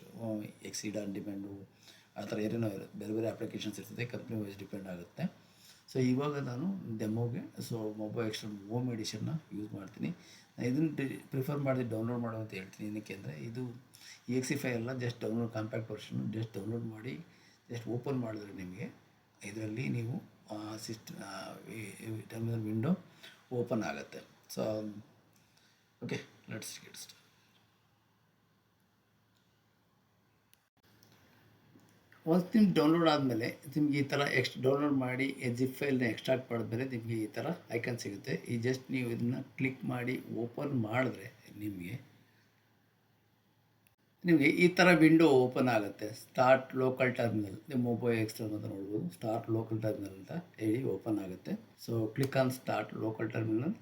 exceed on demand ಆ ಥರ ಏನೇನೋ ಇರುತ್ತೆ ಬೇರೆ ಬೇರೆ ಅಪ್ಲಿಕೇಶನ್ಸ್ ಇರ್ತದೆ ಕಂಪ್ನಿ ವೈಸ್ ಡಿಪೆಂಡ್ ಆಗುತ್ತೆ ಸೊ ಇವಾಗ ನಾನು ಡೆಮೋಗೆ ಸೊ ಮೊಬೈಲ್ ಎಕ್ಸ್ಟ್ರಾ ಹೋಮ್ ಎಡಿಷನ್ನ ಯೂಸ್ ಮಾಡ್ತೀನಿ. ನಾನು ಇದನ್ನು ಪ್ರಿಫರ್ ಮಾಡಿ ಡೌನ್ಲೋಡ್ ಮಾಡೋ ಅಂತ ಹೇಳ್ತೀನಿ. ಏನಕ್ಕೆ ಅಂದರೆ ಇದು ಎಕ್ಸಿ ಫೈ ಎಲ್ಲ just download compact version just download ಮಾಡಿ ಜಸ್ಟ್ ಓಪನ್ ಮಾಡಿದ್ರೆ ನಿಮಗೆ ಇದರಲ್ಲಿ ನೀವು ಸಿಸ್ಟ್ ಟರ್ಮಿನಲ್ ವಿಂಡೋ ಓಪನ್ ಆಗುತ್ತೆ. ಸೊ ಓಕೆ ಲೆಟ್ಸ್ ಗೆಟ್ ಒಂದು ನಿಮ್ಗೆ ಡೌನ್ಲೋಡ್ ಆದಮೇಲೆ ನಿಮ್ಗೆ ಈ ಥರ ಎಕ್ಸ್ಟ್ ಡೌನ್ಲೋಡ್ ಮಾಡಿ ಜಿಪ್ ಫೈಲ್ನ ಎಕ್ಸ್ಟ್ರಾಕ್ಟ್ ಮಾಡಿದ್ಮೇಲೆ ನಿಮಗೆ ಈ ಥರ ಐಕನ್ ಸಿಗುತ್ತೆ. ಈ ಜಸ್ಟ್ ನೀವು ಇದನ್ನು ಕ್ಲಿಕ್ ಮಾಡಿ ಓಪನ್ ಮಾಡಿದ್ರೆ ನಿಮಗೆ ನಿಮಗೆ ಈ ಥರ ವಿಂಡೋ ಓಪನ್ ಆಗುತ್ತೆ. ಸ್ಟಾರ್ಟ್ ಲೋಕಲ್ ಟರ್ಮಿನಲ್ ನಿಮ್ಮ ಮೊಬೈಲ್ ಎಕ್ಸ್ಟರ್ನ್ ಅಂತ ನೋಡ್ಬೋದು. ಸ್ಟಾರ್ಟ್ ಲೋಕಲ್ ಟರ್ಮಿನಲ್ ಅಂತ ಹೇಳಿ ಓಪನ್ ಆಗುತ್ತೆ. So click on start local terminal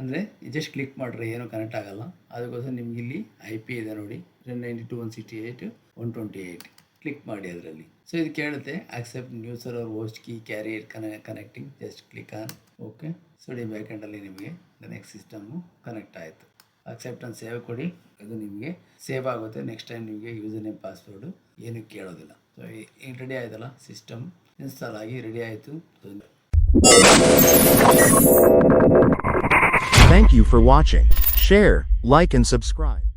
ಅಂದರೆ ಜಸ್ಟ್ ಕ್ಲಿಕ್ ಮಾಡಿದ್ರೆ ಏನೂ ಕನೆಕ್ಟ್ ಆಗಲ್ಲ. ಅದಕ್ಕೋಸ್ಕರ ನಿಮಗೆ ಇಲ್ಲಿ ಐ ಪಿ ಇದೆ ನೋಡಿ. Ninety two one sixty eight one twenty eight click ಮಾಡಿ ಅದರಲ್ಲಿ. ಸೊ ಇದು ಕೇಳುತ್ತೆ accept new server host key carrier ಕನೆ connecting just click on okay so the ಬ್ಯಾಕೆಂಡಲ್ಲಿ ನಿಮಗೆ ನೆಕ್ಸ್ಟ್ ಸಿಸ್ಟಮು ಕನೆಕ್ಟ್ ಆಯಿತು. ಅಕ್ಸೆಪ್ಟ್ ಅಂತ ಸೇವ್ ಕೊಡಿ, ಅದು ನಿಮಗೆ ಸೇವ್ ಆಗುತ್ತೆ. ನೆಕ್ಸ್ಟ್ ಟೈಮ್ ನಿಮಗೆ ಯೂಸರ್ ನೇಮ್ ಪಾಸ್ವರ್ಡ್ ಏನೂ ಕೇಳೋದಿಲ್ಲ. ಸೊ ಈಗ ರೆಡಿ ಆಯ್ತಲ್ಲ ಸಿಸ್ಟಮ್ ಇನ್ಸ್ಟಾಲ್ ಆಗಿ ರೆಡಿ ಆಯಿತು. Thank you for watching share like and subscribe.